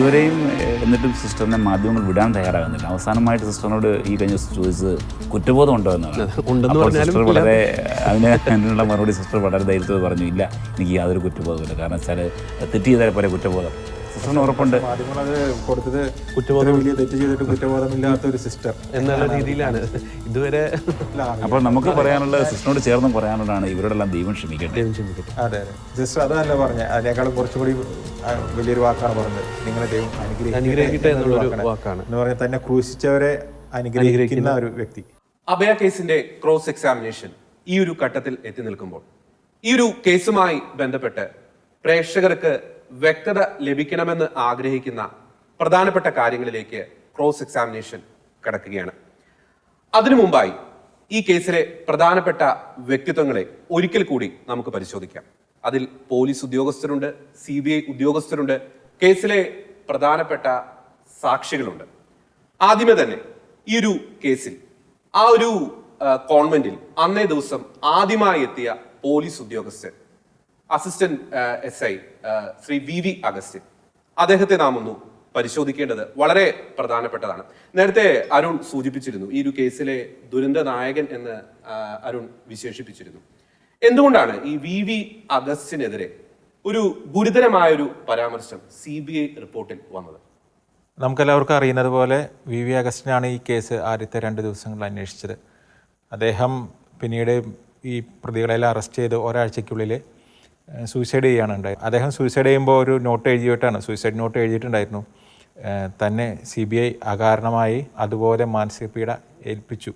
ഇതുവരെയും എന്നിട്ടും സിസ്റ്ററിനെ മാധ്യമങ്ങൾ വിടാൻ തയ്യാറാകുന്നില്ല. അവസാനമായിട്ട് സിസ്റ്ററിനോട് ഈ കഴിഞ്ഞ ദിവസം ചോദിച്ചത് കുറ്റബോധം ഉണ്ടോ എന്നാണ്. സിസ്റ്റർ വളരെ അതിന് അതിനുള്ള മറുപടി സിസ്റ്റർ വളരെ ധൈര്യത്തോട് പറഞ്ഞു ഇല്ല എനിക്ക് യാതൊരു കുറ്റബോധമില്ല കാരണം വെച്ചാൽ തെറ്റ് ചെയ്താൽ പോലെ കുറ്റബോധം. സിസ്റ്ററിന് ഉറപ്പുണ്ട്. മാധ്യമങ്ങളത് കൊടുത്തത് കുറ്റബോധം വലിയ തെറ്റ് ചെയ്തിട്ട് കുറ്റബോധമില്ലാത്ത ഒരു സിസ്റ്റർ എന്നുള്ള രീതിയിലാണ്. ഇതുവരെ അപ്പോൾ നമുക്ക് പറയാനുള്ള സിസ്റ്ററിനോട് ചേർന്ന് പറയാനുള്ളതാണ് ഇവരോടെല്ലാം ദൈവം ക്ഷമിക്കട്ടെ. ദൈവം ചിന്തിക്കട്ടെ അതെ അതെ. സിസ്റ്റർ അതല്ല പറഞ്ഞത് അതിനേക്കാളും കുറച്ചുകൂടി വലിയൊരു വാക്കാണ് പറഞ്ഞത്. നിങ്ങളെ ദൈവം അനുഗ്രഹിക്കട്ടെ എന്നുള്ളൊരു വാക്കാണ്. വാക്കാണ്. എന്ന് പറഞ്ഞാൽ തന്നെ ക്രൂശിച്ചവരെ അനുഗ്രഹിക്കുന്ന ഒരു വ്യക്തി. അഭയ കേസിന്റെ ക്രോസ് എക്സാമിനേഷൻ ഈ ഒരു ഘട്ടത്തിൽ എത്തി നിൽക്കുമ്പോൾ ഈ ഒരു കേസുമായി ബന്ധപ്പെട്ട് പ്രേക്ഷകർക്ക് വ്യക്തത ലഭിക്കണമെന്ന് ആഗ്രഹിക്കുന്ന പ്രധാനപ്പെട്ട കാര്യങ്ങളിലേക്ക് ക്രോസ് എക്സാമിനേഷൻ കടക്കുകയാണ്. അതിനു മുമ്പായി ഈ കേസിലെ പ്രധാനപ്പെട്ട വ്യക്തിത്വങ്ങളെ ഒരിക്കൽ കൂടി നമുക്ക് പരിശോധിക്കാം. അതിൽ പോലീസ് ഉദ്യോഗസ്ഥരുണ്ട് സി ബി ഐ ഉദ്യോഗസ്ഥരുണ്ട് കേസിലെ പ്രധാനപ്പെട്ട സാക്ഷികളുണ്ട്. ആദ്യമേ തന്നെ ഈ ഒരു കേസിൽ ആ ഒരു കോൺവെന്റിൽ അന്നേ ദിവസം ആദ്യമായി എത്തിയ പോലീസ് ഉദ്യോഗസ്ഥൻ assistant S I Shri V V Augustine. അദ്ദേഹത്തെ നാം ഒന്ന് പരിശോധിക്കേണ്ടത് വളരെ പ്രധാനപ്പെട്ടതാണ്. നേരത്തെ അരുൺ സൂചിപ്പിച്ചിരുന്നു ഈ ഒരു കേസിലെ ദുരന്ത നായകൻ എന്ന് അരുൺ വിശേഷിപ്പിച്ചിരുന്നു. എന്തുകൊണ്ടാണ് ഈ വി വി അഗസ്റ്റിനെതിരെ ഒരു ഗുരുതരമായൊരു പരാമർശം സി ബി ഐ റിപ്പോർട്ടിൽ വന്നത്? നമുക്കെല്ലാവർക്കും അറിയുന്നത് പോലെ വി വി അഗസ്റ്റിനാണ് ഈ കേസ് ആദ്യത്തെ രണ്ട് ദിവസങ്ങളിൽ അന്വേഷിച്ചത്. അദ്ദേഹം പിന്നീട് ഈ പ്രതികളെല്ലാം അറസ്റ്റ് ചെയ്ത് ഒരാഴ്ചയ്ക്കുള്ളിൽ സൂയിസൈഡ് ചെയ്യുകയാണ് അദ്ദേഹം സൂയിസൈഡ് ചെയ്യുമ്പോൾ ഒരു നോട്ട് എഴുതിയിട്ടാണ് സൂയിസൈഡ് നോട്ട് എഴുതിയിട്ടുണ്ടായിരുന്നു. തന്നെ സി ബി ഐ അകാരണമായി അതുപോലെ മാനസിക പീഡ ഏൽപ്പിച്ചു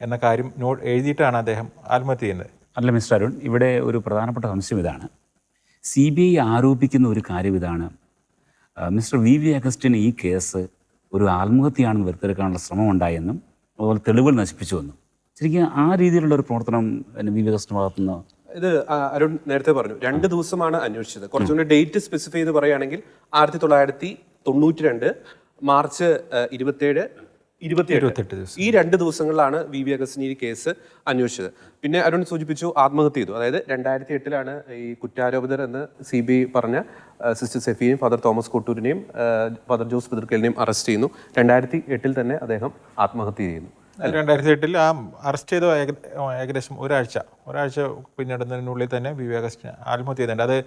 എന്ന കാര്യം നോട്ട് എഴുതിയിട്ടാണ് അദ്ദേഹം ആത്മഹത്യ ചെയ്യുന്നത്. അല്ല മിസ്റ്റർ അരുൺ ഇവിടെ ഒരു പ്രധാനപ്പെട്ട സംശയം ഇതാണ്. സി ബി ഐ ആരോപിക്കുന്ന ഒരു കാര്യം ഇതാണ്. മിസ്റ്റർ വി വി അഗസ്റ്റിന് ഈ കേസ് ഒരു ആത്മഹത്യയാണെന്ന് വരുത്തിയെടുക്കാനുള്ള ശ്രമം ഉണ്ടായെന്നും അതുപോലെ തെളിവുകൾ നശിപ്പിച്ചു നശിപ്പിച്ചുവെന്നും. ശരിക്കും ആ രീതിയിലുള്ള ഒരു പ്രവർത്തനം വി വി അഗസ്റ്റിന് ഭാഗത്തുനിന്ന് ഇത് അരുൺ നേരത്തെ പറഞ്ഞു. രണ്ട് ദിവസമാണ് അന്വേഷിച്ചത്. കുറച്ചുകൂടി ഡേറ്റ് സ്പെസിഫൈ ചെയ്ത് പറയുകയാണെങ്കിൽ ആയിരത്തി തൊള്ളായിരത്തി തൊണ്ണൂറ്റി രണ്ട് മാർച്ച് ഇരുപത്തിയേഴ് ഇരുപത്തിയെട്ട്. ഈ രണ്ട് ദിവസങ്ങളിലാണ് വി വി അഗസ്റ്റിന് ഈ കേസ് അന്വേഷിച്ചത്. പിന്നെ അരുൺ സൂചിപ്പിച്ചു ആത്മഹത്യ ചെയ്തു. അതായത് രണ്ടായിരത്തി എട്ടിലാണ് ഈ കുറ്റാരോപിതർ എന്ന് സി ബി ഐ പറഞ്ഞ സിസ്റ്റർ സെഫിയെയും ഫാദർ തോമസ് കൊട്ടൂരിനെയും ഫാദർ ജോസ് പിതൃക്കലിനെയും അറസ്റ്റ് ചെയ്യുന്നു. രണ്ടായിരത്തി എട്ടിൽ തന്നെ അദ്ദേഹം ആത്മഹത്യ ചെയ്യുന്നു. രണ്ടായിരത്തി എട്ടിൽ ആ അറസ്റ്റ് ചെയ്ത ഏക- ഏകദേശം ഒരാഴ്ച. ഒരാഴ്ച പിന്നിടുന്നതിനുള്ളിൽ തന്നെ വി വി അഗസ്റ്റിൻ ആത്മഹത്യ ചെയ്തിട്ടുണ്ട്. അത്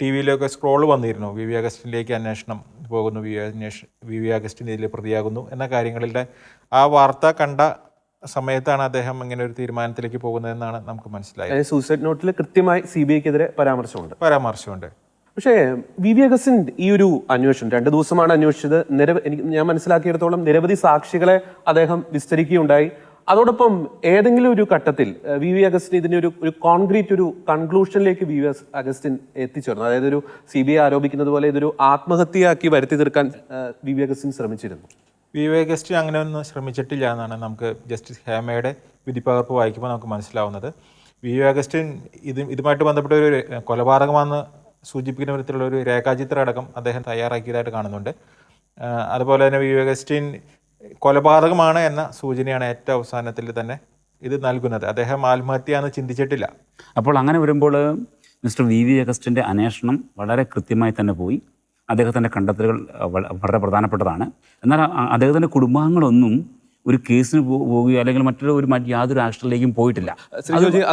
ടി വിയിലൊക്കെ സ്ക്രോൾ വന്നിരുന്നു. വി വി അഗസ്റ്റിനിലേക്ക് അന്വേഷണം പോകുന്നു. വി വി അന്വേഷ വി വി അഗസ്റ്റിൻ ഇതിൽ പ്രതിയാകുന്നു എന്ന കാര്യങ്ങളിലെ ആ വാർത്ത കണ്ട സമയത്താണ് അദ്ദേഹം ഇങ്ങനെ ഒരു തീരുമാനത്തിലേക്ക് പോകുന്നതെന്നാണ് നമുക്ക് മനസ്സിലായത്. സൂസൈഡ് നോട്ടിൽ കൃത്യമായി സി ബി ഐക്കെതിരെ പരാമർശമുണ്ട്. പരാമർശമുണ്ട്. പക്ഷേ വി. വി. അഗസ്റ്റിൻ ഈ ഒരു അന്വേഷണം രണ്ട് ദിവസമാണ് അന്വേഷിച്ചത്. നിരവ എനിക്ക് ഞാൻ മനസ്സിലാക്കിയിടത്തോളം നിരവധി സാക്ഷികളെ അദ്ദേഹം വിസ്തരിക്കുകയുണ്ടായി. അതോടൊപ്പം ഏതെങ്കിലും ഒരു ഘട്ടത്തിൽ വി. വി. അഗസ്റ്റിൻ ഇതിന്റെ ഒരു ഒരു കോൺക്രീറ്റ് ഒരു കൺക്ലൂഷനിലേക്ക് വി. വി. അഗസ്റ്റിൻ എത്തിച്ചേർന്നു. അതായത് ഒരു സി ബി ഐ ആരോപിക്കുന്നത് പോലെ ഇതൊരു ആത്മഹത്യയാക്കി വരുത്തി തീർക്കാൻ വി. വി. അഗസ്റ്റിൻ ശ്രമിച്ചിരുന്നു. വി. വി. അഗസ്റ്റിൻ അങ്ങനെ ഒന്നും ശ്രമിച്ചിട്ടില്ല എന്നാണ് നമുക്ക് ജസ്റ്റിസ് ഹേമയുടെ വിധിപ്പകർപ്പ് വായിക്കുമ്പോൾ നമുക്ക് മനസ്സിലാവുന്നത്. വി. വി. അഗസ്റ്റിൻ ഇത് ഇതുമായിട്ട് ബന്ധപ്പെട്ട ഒരു കൊലപാതകമാണെന്ന് സൂചിപ്പിക്കുന്ന വിധത്തിലുള്ള ഒരു രേഖാചിത്രം അടക്കം അദ്ദേഹം തയ്യാറാക്കിയതായിട്ട് കാണുന്നുണ്ട്. അതുപോലെ തന്നെ വി വി അഗസ്റ്റിൻ കൊലപാതകമാണ് എന്ന സൂചനയാണ് ഏറ്റവും അവസാനത്തിൽ തന്നെ ഇത് നൽകുന്നത്. അദ്ദേഹം ആത്മഹത്യയാന്ന് ചിന്തിച്ചിട്ടില്ല. അപ്പോൾ അങ്ങനെ വരുമ്പോൾ മിസ്റ്റർ വി വി അഗസ്റ്റിന്റെ അന്വേഷണം വളരെ കൃത്യമായി തന്നെ പോയി. അദ്ദേഹത്തിന്റെ കണ്ടെത്തലുകൾ വളരെ പ്രധാനപ്പെട്ടതാണ്. എന്നാൽ അദ്ദേഹത്തിന്റെ കുടുംബാംഗങ്ങളൊന്നും ഒരു കേസിന് പോവുകയോ അല്ലെങ്കിൽ മറ്റൊരു ഒരു യാതൊരു ആക്ഷനിലേക്കും പോയിട്ടില്ല.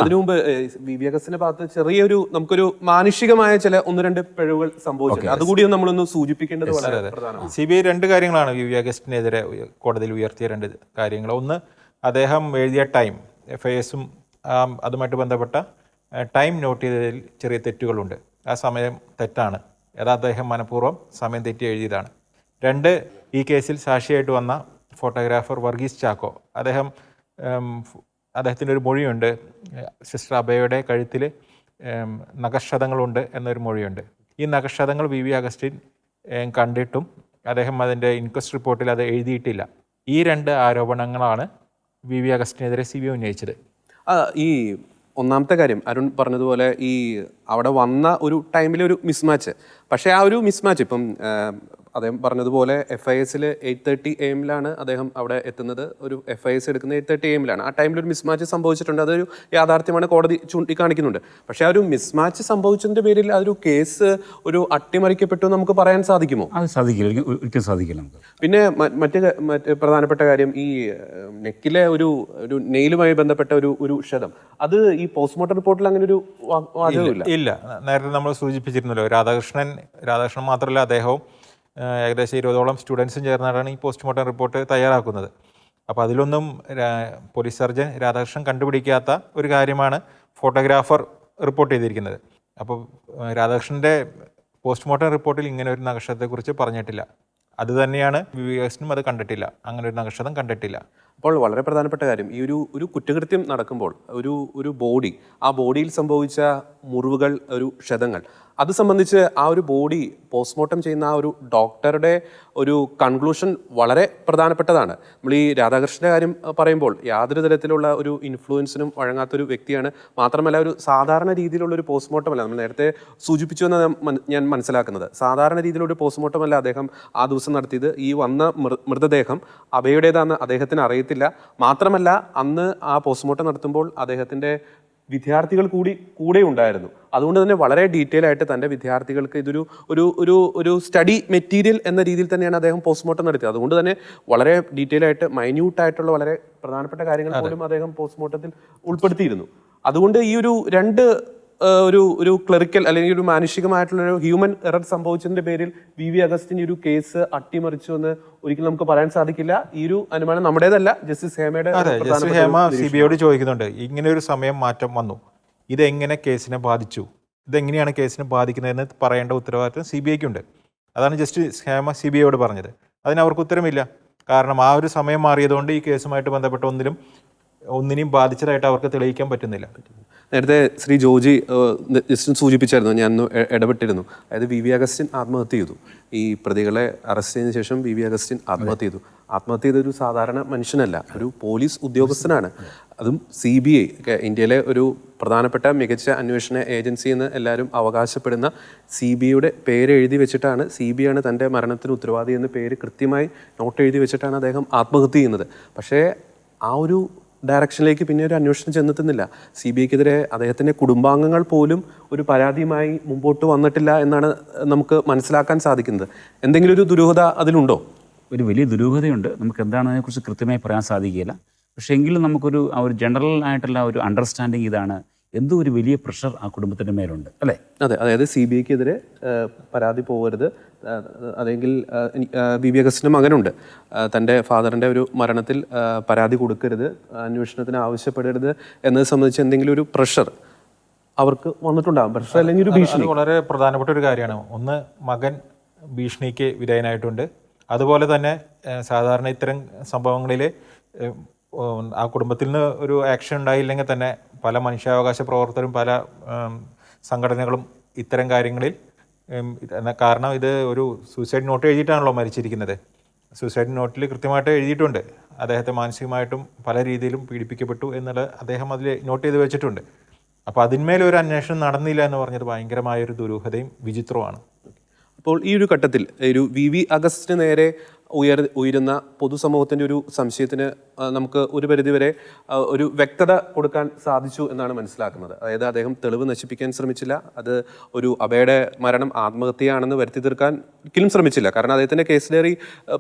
അതിനു മുമ്പ് വിവേകസിന്റെ വി വി അഗസ്റ്റിന്റെ ഭാഗത്ത് ചെറിയൊരു നമുക്കൊരു മാനുഷികമായ ചില ഒന്ന് രണ്ട് പിഴവുകൾ സംഭവിച്ചു അതുകൂടി നമ്മളൊന്ന് സൂചിപ്പിക്കേണ്ടത് വളരെ പ്രധാനമാണ്. സി ബി ഐ രണ്ട് കാര്യങ്ങളാണ് വി വി അഗസ്റ്റിനെതിരെ കോടതിയിൽ ഉയർത്തിയ രണ്ട് കാര്യങ്ങൾ. ഒന്ന് അദ്ദേഹം എഴുതിയ ടൈം എഫ് ഐ എസും അതുമായിട്ട് ബന്ധപ്പെട്ട ടൈം നോട്ട് ചെയ്തതിൽ ചെറിയ തെറ്റുകളുണ്ട്. ആ സമയം തെറ്റാണ്. അത് അദ്ദേഹം മനഃപൂർവം സമയം തെറ്റി എഴുതിയതാണ്. രണ്ട് ഈ കേസിൽ സാക്ഷിയായിട്ട് വന്ന ഫോട്ടോഗ്രാഫർ വർഗീസ് ചാക്കോ. അദ്ദേഹം അദ്ദേഹത്തിന്റെ ഒരു മൊഴിയുണ്ട്. സിസ്റ്റർ അബയുടെ കഴുത്തിൽ നഖക്ഷതങ്ങളുണ്ട് എന്നൊരു മൊഴിയുണ്ട്. ഈ നഖക്ഷതങ്ങൾ വി വി അഗസ്റ്റിൻ കണ്ടിട്ടും അദ്ദേഹം അതിന്റെ ഇൻക്വസ്റ്റ് റിപ്പോർട്ടിൽ അത് എഴുതിയിട്ടില്ല. ഈ രണ്ട് ആരോപണങ്ങളാണ് വി വി അഗസ്റ്റിനെതിരെ സി ബി ഐ ഉന്നയിച്ചത്. ഈ ഒന്നാമത്തെ കാര്യം അരുൺ പറഞ്ഞതുപോലെ ഈ അവിടെ വന്ന ഒരു ടൈമിലെ ഒരു മിസ്മാച്ച് പക്ഷേ ആ ഒരു മിസ്മാച്ച് ഇപ്പം അദ്ദേഹം പറഞ്ഞതുപോലെ എഫ് ഐ എസിൽ എയ്റ്റ് തേർട്ടി എ എമ്മിലാണ് അദ്ദേഹം അവിടെ എത്തുന്നത്. ഒരു എഫ് ഐ എസ് എടുക്കുന്ന എയ്റ്റ് തേർട്ടി എ എമ്മിലാണ് ആ ടൈമിൽ ഒരു മിസ്മാച്ച് സംഭവിച്ചിട്ടുണ്ട്. അതൊരു യാഥാർത്ഥ്യമാണ് കോടതി ചൂണ്ടിക്കാണിക്കുന്നുണ്ട്. പക്ഷേ ആ ഒരു മിസ്മാച്ച് സംഭവിച്ചതിന്റെ പേരിൽ അതൊരു ഒരു കേസ് ഒരു അട്ടിമറിക്കപ്പെട്ടു നമുക്ക് പറയാൻ സാധിക്കുമോ? അത് സാധിക്കില്ല. ഒരിക്കലും- സാധിക്കില്ല നമുക്ക്. പിന്നെ മറ്റ് മറ്റ് പ്രധാനപ്പെട്ട കാര്യം ഈ നെക്കിലെ ഒരു ഒരു നെയിലുമായി ബന്ധപ്പെട്ട ഒരു ഒരു ക്ഷതം. അത് ഈ പോസ്റ്റ്മോർട്ടം റിപ്പോർട്ടിൽ അങ്ങനെ ഒരു വാചകമില്ല? ഇല്ല. നേരത്തെ നമ്മൾ സൂചിപ്പിച്ചിരുന്നല്ലോ രാധാകൃഷ്ണൻ രാധാകൃഷ്ണൻ മാത്രമല്ല അദ്ദേഹവും ഏകദേശം ഇരുപതോളം സ്റ്റുഡൻസും ചേർന്നാണ് ഈ പോസ്റ്റ്മോർട്ടം റിപ്പോർട്ട് തയ്യാറാക്കുന്നത്. അപ്പോൾ അതിലൊന്നും പോലീസ് സർജൻ രാധാകൃഷ്ണൻ കണ്ടുപിടിക്കാത്ത ഒരു കാര്യമാണ് ഫോട്ടോഗ്രാഫർ റിപ്പോർട്ട് ചെയ്തിരിക്കുന്നത്. അപ്പോൾ രാധാകൃഷ്ണന്റെ പോസ്റ്റ്മോർട്ടം റിപ്പോർട്ടിൽ ഇങ്ങനെ ഒരു നക്ഷത്രത്തെക്കുറിച്ച് പറഞ്ഞിട്ടില്ല. അത് തന്നെയാണ് വിവേകസിനും അത് കണ്ടിട്ടില്ല. അങ്ങനെ ഒരു നക്ഷത്രം കണ്ടിട്ടില്ല. അപ്പോൾ വളരെ പ്രധാനപ്പെട്ട കാര്യം ഈ ഒരു ഒരു കുറ്റകൃത്യം നടക്കുമ്പോൾ ഒരു ഒരു ബോഡി ആ ബോഡിയിൽ സംഭവിച്ച മുറിവുകൾ ഒരു ക്ഷതങ്ങൾ അത് സംബന്ധിച്ച് ആ ഒരു ബോഡി പോസ്റ്റ്മോർട്ടം ചെയ്യുന്ന ആ ഒരു ഡോക്ടറുടെ ഒരു കൺക്ലൂഷൻ വളരെ പ്രധാനപ്പെട്ടതാണ്. നമ്മൾ ഈ രാധാകൃഷ്ണന്റെ കാര്യം പറയുമ്പോൾ യാതൊരു തരത്തിലുള്ള ഒരു ഇൻഫ്ലുവൻസിനും വഴങ്ങാത്തൊരു വ്യക്തിയാണ്. മാത്രമല്ല ഒരു സാധാരണ രീതിയിലുള്ള ഒരു പോസ്റ്റ്മോർട്ടം അല്ല നമ്മൾ നേരത്തെ സൂചിപ്പിച്ചു എന്ന് ഞാൻ മനസ്സിലാക്കുന്നത്. സാധാരണ രീതിയിലുള്ള ഒരു പോസ്റ്റ്മോർട്ടം അല്ല അദ്ദേഹം ആ ദിവസം നടത്തിയത്. ഈ വന്ന മൃതദേഹം അഭയുടേതാണെന്ന് അദ്ദേഹത്തിന് അറിയത്തില്ല. മാത്രമല്ല അന്ന് ആ പോസ്റ്റ്മോർട്ടം നടത്തുമ്പോൾ അദ്ദേഹത്തിന്റെ വിദ്യാർത്ഥികൾ കൂടി കൂടെ ഉണ്ടായിരുന്നു. അതുകൊണ്ട് തന്നെ വളരെ ഡീറ്റെയിൽ ആയിട്ട് തന്റെ വിദ്യാർത്ഥികൾക്ക് ഇതൊരു ഒരു ഒരു ഒരു സ്റ്റഡി മെറ്റീരിയൽ എന്ന രീതിയിൽ തന്നെയാണ് അദ്ദേഹം പോസ്റ്റ്മോർട്ടം നടത്തിയത്. അതുകൊണ്ട് തന്നെ വളരെ ഡീറ്റെയിൽ ആയിട്ട് മൈന്യൂട്ട് ആയിട്ടുള്ള വളരെ പ്രധാനപ്പെട്ട കാര്യങ്ങൾ പോലും അദ്ദേഹം പോസ്റ്റ്മോർട്ടത്തിൽ ഉൾപ്പെടുത്തിയിരുന്നു. അതുകൊണ്ട് ഈ ഒരു രണ്ട് ഒരു ഒരു ക്ലറിക്കൽ അല്ലെങ്കിൽ ഒരു മാനുഷികമായിട്ടുള്ള ഒരു ഹ്യൂമൻ എറർ സംഭവിച്ചതിന്റെ പേരിൽ വി വി അഗസ്റ്റിൻ ഒരു കേസ് അട്ടിമറിച്ചു എന്ന് ഒരിക്കലും നമുക്ക് പറയാൻ സാധിക്കില്ല. ഈ ഒരു അനുമാനം നമ്മുടേതല്ല. ജസ്റ്റിസ് ഹേമയുടെ ജസ്റ്റിസ് ഹേമ സി ബി ഐയോട് ചോദിക്കുന്നുണ്ട്. ഇങ്ങനെ ഒരു സമയം മാറ്റം വന്നു. ഇതെങ്ങനെ കേസിനെ ബാധിച്ചു? ഇതെങ്ങനെയാണ് കേസിനെ ബാധിക്കുന്നതെന്ന് പറയേണ്ട ഉത്തരവാദിത്വം സി ബി ഐക്കുണ്ട്. അതാണ് ജസ്റ്റിസ് ഹേമ സി ബി ഐയോട് പറഞ്ഞത്. അതിന് അവർക്ക് ഉത്തരമില്ല. കാരണം ആ ഒരു സമയം മാറിയതുകൊണ്ട് ഈ കേസുമായിട്ട് ബന്ധപ്പെട്ട ഒന്നിലും ഒന്നിനെയും ബാധിച്ചതായിട്ട് അവർക്ക് തെളിയിക്കാൻ പറ്റുന്നില്ല. നേരത്തെ ശ്രീ ജോജി ജസ്റ്റിൻ സൂചിപ്പിച്ചായിരുന്നു ഞാൻ ഇടപെട്ടിരുന്നു. അതായത് വി വി അഗസ്റ്റിൻ ആത്മഹത്യ ചെയ്തു. ഈ പ്രതികളെ അറസ്റ്റ് ചെയ്തതിനു ശേഷം വി വി അഗസ്റ്റിൻ ആത്മഹത്യ ചെയ്തു. ആത്മഹത്യ ചെയ്ത ഒരു സാധാരണ മനുഷ്യനല്ല ഒരു പോലീസ് ഉദ്യോഗസ്ഥനാണ്. അതും സി ബി ഐ ഇന്ത്യയിലെ ഒരു പ്രധാനപ്പെട്ട മികച്ച അന്വേഷണ ഏജൻസി എന്ന് എല്ലാവരും അവകാശപ്പെടുന്ന സി ബി ഐയുടെ പേര് എഴുതി വെച്ചിട്ടാണ് സി ബി ആണ് തന്റെ മരണത്തിന് ഉത്തരവാദി എന്ന പേര് കൃത്യമായി നോട്ട് എഴുതി വെച്ചിട്ടാണ് അദ്ദേഹം ആത്മഹത്യ ചെയ്യുന്നത്. പക്ഷേ ആ ഒരു ഡയറക്ഷനിലേക്ക് പിന്നെ ഒരു അന്വേഷണം ചെന്നെത്തുന്നില്ല. സി ബി ഐക്കെതിരെ അദ്ദേഹത്തിന്റെ കുടുംബാംഗങ്ങൾ പോലും ഒരു പരാതിയുമായി മുമ്പോട്ട് വന്നിട്ടില്ല എന്നാണ് നമുക്ക് മനസ്സിലാക്കാൻ സാധിക്കുന്നത്. എന്തെങ്കിലും ഒരു ദുരൂഹത അതിലുണ്ടോ? ഒരു വലിയ ദുരൂഹതയുണ്ട്. നമുക്ക് എന്താണ് അതിനെക്കുറിച്ച് കൃത്യമായി പറയാൻ സാധിക്കില്ല പക്ഷേ എങ്കിലും നമുക്കൊരു ആ ഒരു ജനറൽ ആയിട്ടുള്ള ഒരു അണ്ടർസ്റ്റാൻഡിങ് ഇതാണ്. എന്തോ ഒരു വലിയ പ്രഷർ ആ കുടുംബത്തിന്റെ മേലുണ്ട്. അല്ലേ? അതെ അതായത് സി ബി ഐക്കെതിരെ പരാതി പോകരുത്. അല്ലെങ്കിൽ ബി ബി അഗസ്റ്റിന്റെ മകനുണ്ട് തന്റെ ഫാദറിന്റെ ഒരു മരണത്തിൽ പരാതി കൊടുക്കരുത് അന്വേഷണത്തിന് ആവശ്യപ്പെടരുത് എന്നത് സംബന്ധിച്ച് എന്തെങ്കിലും ഒരു പ്രഷർ അവർക്ക് വന്നിട്ടുണ്ടാകും പ്രഷർ അല്ലെങ്കിൽ ഒരു ഭീഷണി. വളരെ പ്രധാനപ്പെട്ട ഒരു കാര്യമാണ്. ഒന്ന് മകൻ ഭീഷണിക്ക് വിധേയനായിട്ടുണ്ട്. അതുപോലെ തന്നെ സാധാരണ ഇത്തരം സംഭവങ്ങളിൽ ആ കുടുംബത്തിൽ നിന്ന് ഒരു ആക്ഷൻ ഉണ്ടായില്ലെങ്കിൽ തന്നെ പല മനുഷ്യാവകാശ പ്രവർത്തകരും പല സംഘടനകളും ഇത്തരം കാര്യങ്ങളിൽ കാരണം ഇത് ഒരു സൂസൈഡ് നോട്ട് എഴുതിയിട്ടാണല്ലോ മരിച്ചിരിക്കുന്നത്. സൂസൈഡ് നോട്ടിൽ കൃത്യമായിട്ട് എഴുതിയിട്ടുണ്ട്. അദ്ദേഹത്തെ മാനസികമായിട്ടും പല രീതിയിലും പീഡിപ്പിക്കപ്പെട്ടു എന്നുള്ളത് അദ്ദേഹം അതിൽ നോട്ട് ചെയ്ത് വെച്ചിട്ടുണ്ട്. അപ്പോൾ അതിന്മേൽ ഒരു അന്വേഷണം നടന്നില്ല എന്ന് പറഞ്ഞത് ഭയങ്കരമായ ഒരു ദുരൂഹതയും വിചിത്രവുമാണ്. അപ്പോൾ ഈ ഒരു ഘട്ടത്തിൽ ഒരു വി വി അഗസ്റ്റിന് നേരെ ഉയർ ഉയരുന്ന പൊതുസമൂഹത്തിന്റെ ഒരു സംശയത്തിന് നമുക്ക് ഒരു പരിധിവരെ ഒരു വ്യക്തത കൊടുക്കാൻ സാധിച്ചു എന്നാണ് മനസ്സിലാക്കുന്നത്. അതായത് അദ്ദേഹം തെളിവ് നശിപ്പിക്കാൻ ശ്രമിച്ചില്ല. അത് ഒരു അബയുടെ മരണം ആത്മഹത്യയാണെന്ന് വരുത്തി തീർക്കാൻ ഒരിക്കലും ശ്രമിച്ചില്ല. കാരണം അദ്ദേഹത്തിന്റെ കേസ് ഡയറി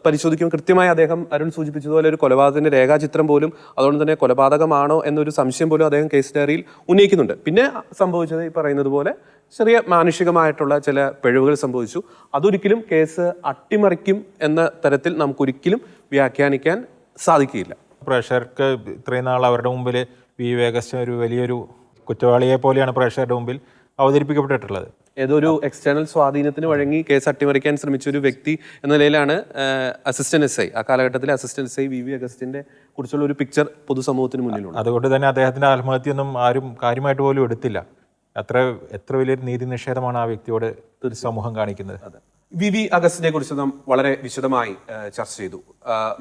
പരിശോധിക്കുമ്പോൾ കൃത്യമായി അദ്ദേഹം അരുൺ സൂചിപ്പിച്ചതുപോലെ ഒരു കൊലപാതകത്തിന്റെ രേഖാചിത്രം പോലും അതുകൊണ്ട് തന്നെ കൊലപാതകമാണോ എന്നൊരു സംശയം പോലും അദ്ദേഹം കേസ് ഡയറിയിൽ ഉന്നയിക്കുന്നുണ്ട്. പിന്നെ സംഭവിച്ചത് ഈ പറയുന്നത് പോലെ ചെറിയ മാനുഷികമായിട്ടുള്ള ചില പിഴവുകൾ സംഭവിച്ചു. അതൊരിക്കലും കേസ് അട്ടിമറിക്കും എന്ന തരത്തിൽ നമുക്കൊരിക്കലും വ്യാഖ്യാനിക്കാൻ സാധിക്കില്ല പ്രേക്ഷകർക്ക് ഇത്രയും നാൾ അവരുടെ മുമ്പിൽ വി. വേഗസ്റ്റ് ഒരു വലിയൊരു കുറ്റവാളിയെ പോലെയാണ് പ്രേക്ഷകരുടെ മുമ്പിൽ അവതരിപ്പിക്കപ്പെട്ടിട്ടുള്ളത്. ഏതൊരു എക്സ്റ്റേണൽ സ്വാധീനത്തിന് വഴങ്ങി കേസ് അട്ടിമറിക്കാൻ ശ്രമിച്ച ഒരു വ്യക്തി എന്ന നിലയിലാണ് അസിസ്റ്റന്റ് എസ് ഐ ആ കാലഘട്ടത്തിലെ assistant S I V. V. അഗസ്റ്റിന്റെ കുറിച്ചുള്ള ഒരു പിക്ചർ പൊതുസമൂഹത്തിന് മുന്നിലുണ്ട്. അതുകൊണ്ട് തന്നെ അദ്ദേഹത്തിന്റെ ആത്മഹത്യയൊന്നും ആരും കാര്യമായിട്ട് പോലും എടുത്തില്ല. അത്ര എത്ര വലിയൊരു നീതി നിഷേധമാണ് ആ വ്യക്തിയോട് സമൂഹം കാണിക്കുന്നത്? വി വി അഗസ്റ്റിനെ കുറിച്ച് നാം വളരെ വിശദമായി ചർച്ച ചെയ്തു.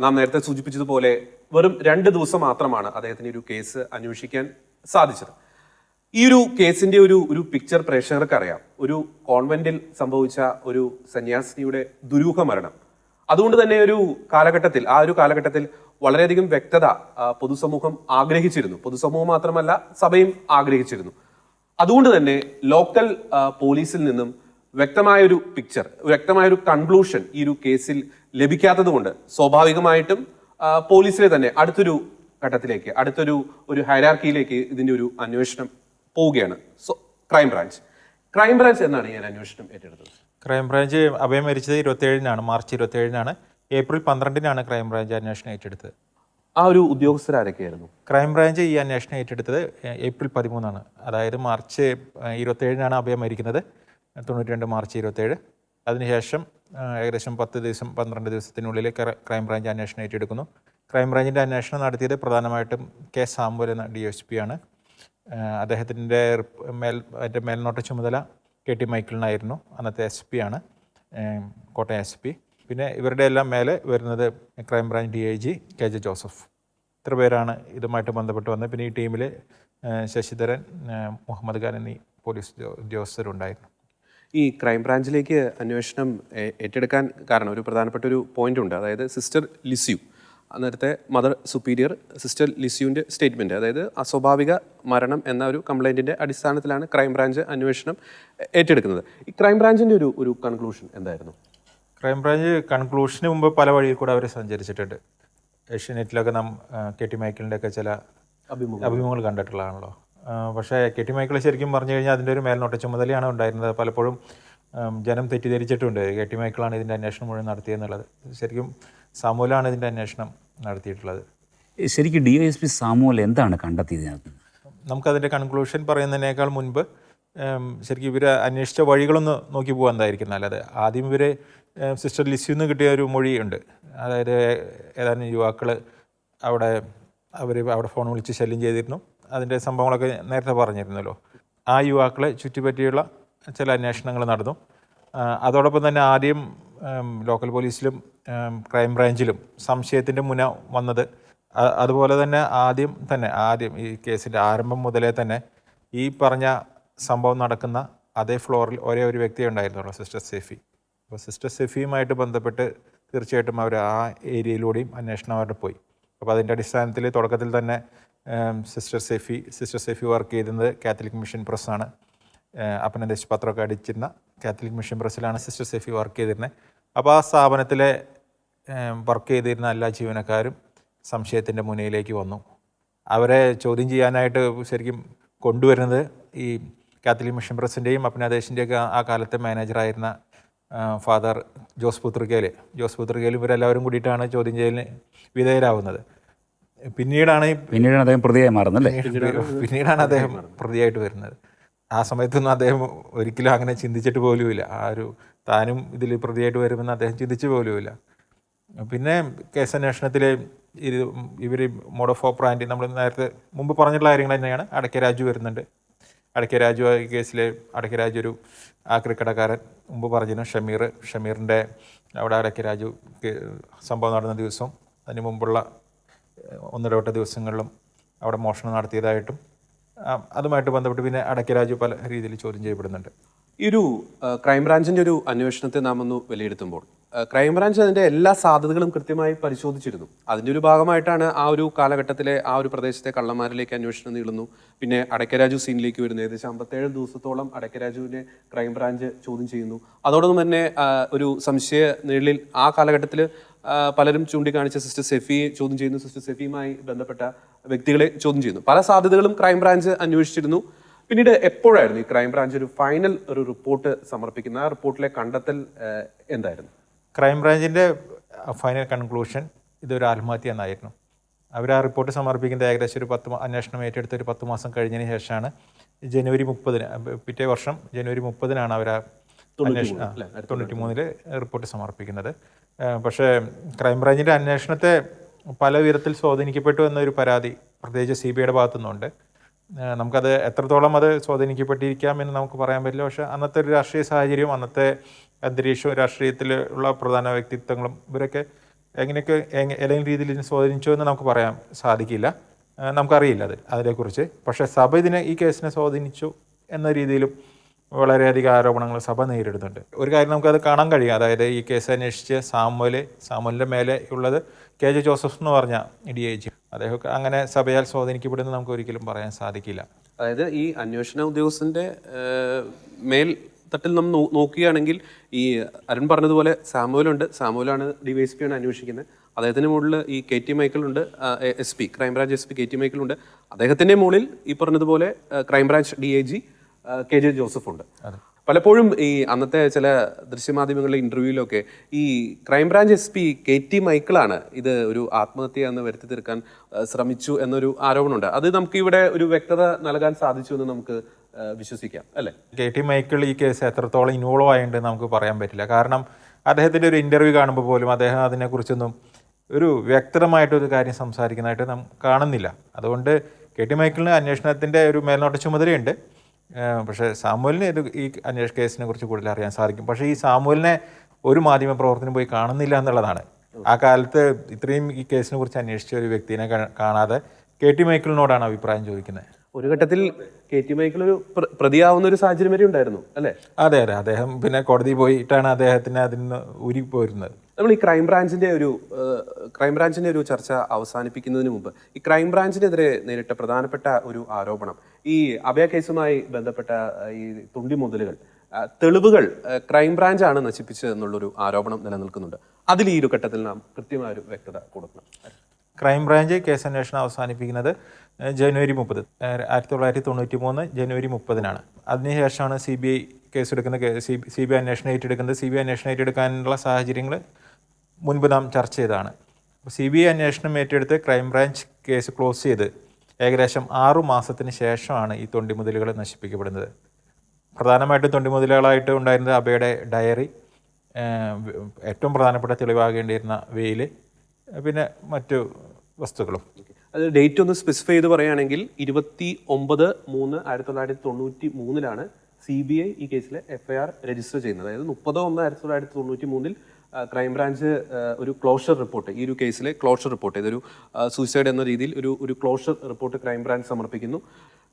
നാം നേരത്തെ സൂചിപ്പിച്ചതുപോലെ വെറും രണ്ട് ദിവസം മാത്രമാണ് അദ്ദേഹത്തിന് ഒരു കേസ് അന്വേഷിക്കാൻ സാധിച്ചത്. ഈ ഒരു കേസിന്റെ ഒരു ഒരു പിക്ചർ പ്രേക്ഷകർക്ക് അറിയാം ഒരു കോൺവെന്റിൽ സംഭവിച്ച ഒരു സന്യാസിനിയുടെ ദുരൂഹ മരണം. അതുകൊണ്ട് തന്നെ ഒരു കാലഘട്ടത്തിൽ ആ ഒരു കാലഘട്ടത്തിൽ വളരെയധികം വ്യക്തത പൊതുസമൂഹം ആഗ്രഹിച്ചിരുന്നു. പൊതുസമൂഹം മാത്രമല്ല സഭയും ആഗ്രഹിച്ചിരുന്നു. അതുകൊണ്ട് തന്നെ ലോക്കൽ പോലീസിൽ നിന്നും വ്യക്തമായ ഒരു പിക്ചർ വ്യക്തമായ ഒരു കൺക്ലൂഷൻ ഈ ഒരു കേസിൽ ലഭിക്കാത്തത് കൊണ്ട് സ്വാഭാവികമായിട്ടും പോലീസിലെ തന്നെ അടുത്തൊരു ഘട്ടത്തിലേക്ക് അടുത്തൊരു ഒരു ഹൈരാർക്കിയിലേക്ക് ഇതിന്റെ ഒരു അന്വേഷണം പോവുകയാണ്. So crime branch crime branch എന്നാണ് ഞാൻ അന്വേഷണം ഏറ്റെടുത്തത്. ക്രൈംബ്രാഞ്ച് അഭയം മരിച്ചത് ഇരുപത്തേഴിനാണ് മാർച്ച് ഇരുപത്തേഴിനാണ് ഏപ്രിൽ പന്ത്രണ്ടിനാണ് ക്രൈംബ്രാഞ്ച് അന്വേഷണം ഏറ്റെടുത്തത്. ആ ഒരു ഉദ്യോഗസ്ഥരാരൊക്കെയായിരുന്നു? ക്രൈംബ്രാഞ്ച് ഈ അന്വേഷണം ഏറ്റെടുത്തത് ഏപ്രിൽ പതിമൂന്നാണ്. അതായത് മാർച്ച് ഇരുപത്തി ഇരുപത്തേഴിനാണ് അഭയം മരിക്കുന്നത് തൊണ്ണൂറ്റി രണ്ട് മാർച്ച് ഇരുപത്തേഴ്. അതിനുശേഷം ഏകദേശം പത്ത് ദിവസം പന്ത്രണ്ട് ദിവസത്തിനുള്ളിൽ ക്ര- ക്രൈംബ്രാഞ്ച് അന്വേഷണം ഏറ്റെടുക്കുന്നു. ക്രൈംബ്രാഞ്ചിന്റെ അന്വേഷണം നടത്തിയത് പ്രധാനമായിട്ടും കെ സാമ്പൂൽ എന്ന ഡി എസ് പി ആണ്. അദ്ദേഹത്തിന്റെ മേൽ അതിന്റെ മേൽനോട്ട ചുമതല കെ ടി മൈക്കിളിനായിരുന്നു. അന്നത്തെ എസ് പി ആണ്. Kottayam S P. പിന്നെ ഇവരുടെ എല്ലാം മേലെ വരുന്നത് crime branch D I G K J Joseph. ഇത്ര പേരാണ് ഇതുമായിട്ട് ബന്ധപ്പെട്ട് വന്നത്. പിന്നെ ഈ ടീമിൽ ശശിധരൻ മുഹമ്മദ് ഖാൻ എന്നീ പോലീസ് ഉദ്യോ- ഉദ്യോഗസ്ഥരുണ്ടായിരുന്നു. ഈ ക്രൈംബ്രാഞ്ചിലേക്ക് അന്വേഷണം ഏറ്റെടുക്കാൻ കാരണം ഒരു പ്രധാനപ്പെട്ട ഒരു പോയിന്റ് ഉണ്ട്. അതായത് സിസ്റ്റർ ലിസ്യു നേരത്തെ മദർ സുപ്പീരിയർ സിസ്റ്റർ ലിസ്യുവിന്റെ സ്റ്റേറ്റ്മെന്റ് അതായത് അസ്വാഭാവിക മരണം എന്ന ഒരു കംപ്ലൈന്റിന്റെ അടിസ്ഥാനത്തിലാണ് ക്രൈംബ്രാഞ്ച് അന്വേഷണം ഏറ്റെടുക്കുന്നത്. ഈ ക്രൈംബ്രാഞ്ചിന്റെ ഒരു ഒരു കൺക്ലൂഷൻ എന്തായിരുന്നു? ക്രൈംബ്രാഞ്ച് കൺക്ലൂഷന് മുമ്പ് പല വഴിയിൽ കൂടെ അവർ സഞ്ചരിച്ചിട്ടുണ്ട്. ഏഷ്യനെറ്റിലൊക്കെ നാം കെ ടി മൈക്കിളിന്റെ ഒക്കെ ചില അഭിമുഖങ്ങൾ. കണ്ടിട്ടുള്ളതാണല്ലോ. പക്ഷേ കെ ടി മൈക്കിൾ ശരിക്കും പറഞ്ഞു കഴിഞ്ഞാൽ അതിന്റെ ഒരു മേൽനോട്ട ചുമതലയാണ് ഉണ്ടായിരുന്നത്. പലപ്പോഴും ജനം തെറ്റിദ്ധരിച്ചിട്ടുണ്ട്. കെ ടി മൈക്കിളാണ് ഇതിന്റെ അന്വേഷണം മുഴുവൻ നടത്തിയെന്നുള്ളത്. ശരിക്കും സാമൂലാണ് ഇതിന്റെ അന്വേഷണം നടത്തിയിട്ടുള്ളത്. ശരിക്കും ഡി എസ് പി സാമൂൽ എന്താണ് കണ്ടെത്തിയത് നമുക്കതിന്റെ കൺക്ലൂഷൻ പറയുന്നതിനേക്കാൾ മുൻപ് ശരിക്കും ഇവർ അന്വേഷിച്ച വഴികളൊന്ന് നോക്കി പോകാൻ എന്തായിരിക്കും. നല്ലത് ആദ്യം ഇവർ സിസ്റ്റർ ലിസ്യു നിന്ന് കിട്ടിയ ഒരു മൊഴിയുണ്ട് അതായത് ഏതാനും യുവാക്കൾ അവിടെ അവർ അവിടെ ഫോൺ വിളിച്ച് ശല്യം ചെയ്തിരുന്നു. അതിന്റെ സംഭവങ്ങളൊക്കെ നേരത്തെ പറഞ്ഞിരുന്നല്ലോ. ആ യുവാക്കളെ ചുറ്റിപ്പറ്റിയുള്ള ചില അന്വേഷണങ്ങൾ നടന്നു. അതോടൊപ്പം തന്നെ ആദ്യം ലോക്കൽ പോലീസിലും ക്രൈം ബ്രാഞ്ചിലും സംശയത്തിന്റെ മുന വന്നത്. അതുപോലെ തന്നെ ആദ്യം തന്നെ ആദ്യം ഈ കേസിന്റെ ആരംഭം മുതലേ തന്നെ ഈ പറഞ്ഞ സംഭവം നടക്കുന്ന അതേ ഫ്ലോറിൽ ഒരേ ഒരു വ്യക്തിയെ ഉണ്ടായിരുന്നുള്ളൂ സിസ്റ്റർ സെഫി. അപ്പോൾ സിസ്റ്റർ സെഫിയുമായിട്ട് ബന്ധപ്പെട്ട് തീർച്ചയായിട്ടും അവർ ആ ഏരിയയിലൂടെയും അന്വേഷണം അവരുടെ പോയി. അപ്പോൾ അതിന്റെ അടിസ്ഥാനത്തിൽ തുടക്കത്തിൽ തന്നെ sister Sephy sister Sephy work ചെയ്തിരുന്നത് കാത്തലിക് മിഷൻ പ്രസ്സാണ്. അപ്പനദേശ് പത്രമൊക്കെ അടിച്ചിരുന്ന കാത്തലിക് മിഷൻ പ്രസ്സിലാണ് സിസ്റ്റർ സെഫി വർക്ക് ചെയ്തിരുന്നത്. അപ്പോൾ ആ സ്ഥാപനത്തിലെ വർക്ക് ചെയ്തിരുന്ന എല്ലാ ജീവനക്കാരും സംശയത്തിന്റെ മുനയിലേക്ക് വന്നു. അവരെ ചോദ്യം ചെയ്യാനായിട്ട് ശരിക്കും കൊണ്ടുവരുന്നത് ഈ കാത്തലിക് മിഷൻ പ്രസിന്റെയും അപ്പനാദേശിന്റെയൊക്കെ ആ കാലത്തെ മാനേജറായിരുന്ന ഫാദർ ജോസ് പുത്രികേൽ ജോസ് പുത്രികേൽ ഇവരെല്ലാവരും കൂടിയിട്ടാണ് ചോദ്യം ചെയ്യലിന് വിധേയരാകുന്നത് പിന്നീടാണ് പിന്നീടാണ് അദ്ദേഹം പ്രതിയായി മാറുന്നല്ലേ പിന്നീടാണ് അദ്ദേഹം പ്രതിയായിട്ട് വരുന്നത്. ആ സമയത്തൊന്നും അദ്ദേഹം ഒരിക്കലും അങ്ങനെ ചിന്തിച്ചിട്ട് പോലുമില്ല. ആ ഒരു താനും ഇതിൽ പ്രതിയായിട്ട് വരുമെന്ന് അദ്ദേഹം ചിന്തിച്ചു പോലുമില്ല. പിന്നെ കേസ് അന്വേഷണത്തിൽ ഇത് ഇവർ മോഡ് ഓഫ് ഓപ്പറാന്റി നമ്മൾ നേരത്തെ മുമ്പ് പറഞ്ഞിട്ടുള്ള കാര്യങ്ങൾ തന്നെയാണ്. അടയ്ക്ക രാജു വരുന്നുണ്ട്. അടയ്ക്ക രാജു കേസിൽ അടയ്ക്ക രാജു ഒരു ആക്രിക്കടക്കാരൻ മുമ്പ് പറഞ്ഞിരുന്നു ഷമീർ. ഷമീറിന്റെ അവിടെ അടയ്ക്ക രാജു സംഭവം നടന്ന ദിവസം അതിന് മുമ്പുള്ള ഒന്നിടവിട്ട ദിവസങ്ങളിലും അവിടെ മോഷണം നടത്തിയതായിട്ടും അതുമായിട്ട് ബന്ധപ്പെട്ട് പിന്നെ അടയ്ക്ക രാജു പല രീതിയിൽ ചോദ്യം ചെയ്യപ്പെടുന്നുണ്ട്. ഈ ഒരു ക്രൈംബ്രാഞ്ചിന്റെ ഒരു അന്വേഷണത്തെ നാം ഒന്ന് വിലയിരുത്തുമ്പോൾ ക്രൈംബ്രാഞ്ച് അതിന്റെ എല്ലാ സാധ്യതകളും കൃത്യമായി പരിശോധിച്ചിരുന്നു. അതിന്റെ ഒരു ഭാഗമായിട്ടാണ് ആ ഒരു കാലഘട്ടത്തിലെ ആ ഒരു പ്രദേശത്തെ കള്ളന്മാരിലേക്ക് അന്വേഷണം നീളുന്നു. പിന്നെ അടക്കരാജു സീനിലേക്ക് വരുന്നു. ഏകദേശം അമ്പത്തേഴ് ദിവസത്തോളം അടക്കരാജുവിനെ ക്രൈംബ്രാഞ്ച് ചോദ്യം ചെയ്യുന്നു. അതോടൊപ്പം തന്നെ ഒരു സംശയ നിഴലിൽ ആ കാലഘട്ടത്തിൽ പലരും ചൂണ്ടിക്കാണിച്ച സിസ്റ്റർ സെഫിയെ ചോദ്യം ചെയ്യുന്നു. സിസ്റ്റർ സെഫിയുമായി ബന്ധപ്പെട്ട വ്യക്തികളെ ചോദ്യം ചെയ്യുന്നു. പല സാധ്യതകളും ക്രൈംബ്രാഞ്ച് അന്വേഷിച്ചിരുന്നു. പിന്നീട് എപ്പോഴായിരുന്നു ഈ ക്രൈംബ്രാഞ്ച് ഒരു ഫൈനൽ ഒരു റിപ്പോർട്ട് സമർപ്പിക്കുന്നത്? ആ റിപ്പോർട്ടിലെ കണ്ടെത്തൽ എന്തായിരുന്നു? ക്രൈംബ്രാഞ്ചിന്റെ ഫൈനൽ കൺക്ലൂഷൻ ഇതൊരു ആത്മഹത്യ എന്നായിരുന്നു അവർ ആ റിപ്പോർട്ട് സമർപ്പിക്കുന്നത് ഏകദേശം ഒരു പത്ത് അന്വേഷണം ഏറ്റെടുത്ത് ഒരു പത്ത് മാസം കഴിഞ്ഞതിന് ശേഷമാണ് ജനുവരി മുപ്പതിന് പിറ്റേ വർഷം ജനുവരി മുപ്പതിനാണ് അവർ ആ തൊണ്ണൂറ്റി മൂന്നിൽ റിപ്പോർട്ട് സമർപ്പിക്കുന്നത്. പക്ഷേ ക്രൈംബ്രാഞ്ചിന്റെ അന്വേഷണത്തെ പല വിധത്തിൽ സ്വാധീനിക്കപ്പെട്ടു എന്നൊരു പരാതി പ്രത്യേകിച്ച് സി ബി ഐയുടെ ഭാഗത്തുനിന്നുണ്ട്. നമുക്കത് എത്രത്തോളം അത് സ്വാധീനിക്കപ്പെട്ടിരിക്കാം എന്ന് നമുക്ക് പറയാൻ പറ്റില്ല. പക്ഷേ അന്നത്തെ ഒരു രാഷ്ട്രീയ സാഹചര്യവും അന്നത്തെ അന്തരീക്ഷവും രാഷ്ട്രീയത്തിലുള്ള പ്രധാന വ്യക്തിത്വങ്ങളും ഇവരൊക്കെ എങ്ങനെയൊക്കെ എങ്ങ- ഏതെങ്കിലും രീതിയിൽ ഇതിനെ സ്വാധീനിച്ചോ എന്ന് നമുക്ക് പറയാൻ സാധിക്കില്ല. നമുക്കറിയില്ല അത് അതിനെക്കുറിച്ച്. പക്ഷേ സഭ ഇതിനെ ഈ കേസിനെ സ്വാധീനിച്ചു എന്ന രീതിയിലും വളരെയധികം ആരോപണങ്ങൾ സഭ നേരിടുന്നുണ്ട്. ഒരു കാര്യം നമുക്കത് കാണാൻ കഴിയും. അതായത് ഈ കേസ് അന്വേഷിച്ച് സാമുവൽ സാമുവലിന്റെ മേലെ ഉള്ളത് കെ ജെ ജോസഫ് എന്ന് പറഞ്ഞ ഡി ഐ ജി അദ്ദേഹം അങ്ങനെ സഭയാൽ സ്വാധീനിക്കപ്പെടുന്ന നമുക്ക് ഒരിക്കലും പറയാൻ സാധിക്കില്ല. അതായത് ഈ അന്വേഷണ ഉദ്യോഗസ്ഥന്റെ മേൽ തട്ടിൽ നമ്മൾ നോക്കുകയാണെങ്കിൽ ഈ അരുൺ പറഞ്ഞതുപോലെ സാമുവലുണ്ട്. സാമുവലാണ് ഡിവൈഎസ്പി ആണ് അന്വേഷിക്കുന്നത്. അദ്ദേഹത്തിന് മുകളിൽ ഈ K T മൈക്കിളുണ്ട് S P crime branch S P K T മൈക്കിളുണ്ട് അദ്ദേഹത്തിന്റെ മുകളിൽ ഈ പറഞ്ഞതുപോലെ crime branch D I G K J Joseph ഉണ്ട്. പലപ്പോഴും ഈ അന്നത്തെ ചില ദൃശ്യമാധ്യമങ്ങളിലെ ഇന്റർവ്യൂവിലൊക്കെ ഈ crime branch S P K T മൈക്കിളാണ് ഇത് ഒരു ആത്മഹത്യ എന്ന് വരുത്തി തീർക്കാൻ ശ്രമിച്ചു എന്നൊരു ആരോപണമുണ്ട്. അത് നമുക്ക് ഇവിടെ ഒരു വ്യക്തത നൽകാൻ സാധിച്ചു എന്ന് നമുക്ക് വിശ്വസിക്കാം അല്ലേ? കെ ടി മൈക്കിൾ ഈ കേസ് എത്രത്തോളം ഇൻവോൾവ് ആയിട്ട് നമുക്ക് പറയാൻ പറ്റില്ല. കാരണം അദ്ദേഹത്തിന്റെ ഒരു ഇന്റർവ്യൂ കാണുമ്പോൾ പോലും അദ്ദേഹം അതിനെക്കുറിച്ചൊന്നും ഒരു വ്യക്തമായിട്ടൊരു കാര്യം സംസാരിക്കുന്നതായിട്ട് നാം കാണുന്നില്ല. അതുകൊണ്ട് കെ ടി മൈക്കിളിന് അന്വേഷണത്തിന്റെ ഒരു മേൽനോട്ട ചുമതലയുണ്ട്. പക്ഷേ സാമുവലിന് ഇത് ഈ അന്വേഷണ കേസിനെ കുറിച്ച് കൂടുതൽ അറിയാൻ സാധിക്കും. പക്ഷേ ഈ സാമുവലിനെ ഒരു മാധ്യമ പ്രവർത്തനം പോയി കാണുന്നില്ല എന്നുള്ളതാണ്. ആ കാലത്ത് ഇത്രയും ഈ കേസിനെ കുറിച്ച് അന്വേഷിച്ച ഒരു വ്യക്തിനെ കാണാതെ കെ ടി മൈക്കിളിനോടാണ് അഭിപ്രായം ചോദിക്കുന്നത്. ഒരു ഘട്ടത്തിൽ കെ ടി മൈക്കിൾ ഒരു പ്രതിയാവുന്ന ഒരു സാഹചര്യം വരെ ഉണ്ടായിരുന്നു അല്ലേ? അതെ അതെ. അദ്ദേഹം പിന്നെ കോടതി പോയിട്ടാണ് അദ്ദേഹത്തിന് അതിൽ നിന്ന് ഊരി പോരുന്നത് നമ്മൾ ഈ ക്രൈംബ്രാഞ്ചിന്റെ ഒരു ക്രൈം ക്രൈംബ്രാഞ്ചിന്റെ ഒരു ചർച്ച അവസാനിപ്പിക്കുന്നതിന് മുമ്പ് ഈ ക്രൈംബ്രാഞ്ചിനെതിരെ നേരിട്ട പ്രധാനപ്പെട്ട ഒരു ആരോപണം ഈ അഭയ കേസുമായി ബന്ധപ്പെട്ട ഈ തുണ്ടി മുതലുകൾ തെളിവുകൾ ക്രൈംബ്രാഞ്ചാണ് നശിപ്പിച്ചത് എന്നുള്ളൊരു ആരോപണം നിലനിൽക്കുന്നുണ്ട്. അതിൽ ഈ ഒരു ഘട്ടത്തിൽ നാം കൃത്യമായ ഒരു വ്യക്തത കൊടുക്കണം. ക്രൈംബ്രാഞ്ച് കേസ് അന്വേഷണം അവസാനിപ്പിക്കുന്നത് ജനുവരി മുപ്പത് ആയിരത്തി തൊള്ളായിരത്തി തൊണ്ണൂറ്റി മൂന്ന് ജനുവരി മുപ്പതിനാണ്. അതിനുശേഷമാണ് സി ബി ഐ കേസ് എടുക്കുന്ന സി ബി ഐ അന്വേഷണം ഏറ്റെടുക്കുന്നത്. സി ബി ഐ അന്വേഷണം ഏറ്റെടുക്കാനുള്ള സാഹചര്യങ്ങൾ മുൻപ് നാം ചർച്ച ചെയ്തതാണ്. സി ബി ഐ അന്വേഷണം ഏറ്റെടുത്ത് ക്രൈംബ്രാഞ്ച് കേസ് ക്ലോസ് ചെയ്ത് ഏകദേശം ആറു മാസത്തിന് ശേഷമാണ് ഈ തൊണ്ടിമുതലുകൾ നശിപ്പിക്കപ്പെടുന്നത്. പ്രധാനമായിട്ടും തൊണ്ടിമുതലുകളായിട്ട് ഉണ്ടായിരുന്നത് അബയുടെ ഡയറി ഏറ്റവും പ്രധാനപ്പെട്ട തെളിവാകേണ്ടിയിരുന്ന വെയിൽ പിന്നെ മറ്റു വസ്തുക്കളും. അത് ഡേറ്റ് ഒന്ന് സ്പെസിഫൈ ചെയ്ത് പറയുകയാണെങ്കിൽ ഇരുപത്തി ഒമ്പത് മൂന്ന് ആയിരത്തി തൊള്ളായിരത്തി തൊണ്ണൂറ്റി മൂന്നിലാണ് സി ബി ഐ ഈ കേസിലെ എഫ്ഐആർ രജിസ്റ്റർ ചെയ്യുന്നത്. അതായത് മുപ്പത് ഒന്ന് ആയിരത്തി തൊള്ളായിരത്തി തൊണ്ണൂറ്റി മൂന്നിൽ ക്രൈംബ്രാഞ്ച് ഒരു ക്ലോഷർ റിപ്പോർട്ട് ഈ ഒരു കേസിലെ ക്ലോഷർ റിപ്പോർട്ട് ഇതൊരു സൂയിസൈഡ് എന്ന രീതിയിൽ ഒരു ഒരു ക്ലോഷർ റിപ്പോർട്ട് ക്രൈംബ്രാഞ്ച് സമർപ്പിക്കുന്നു.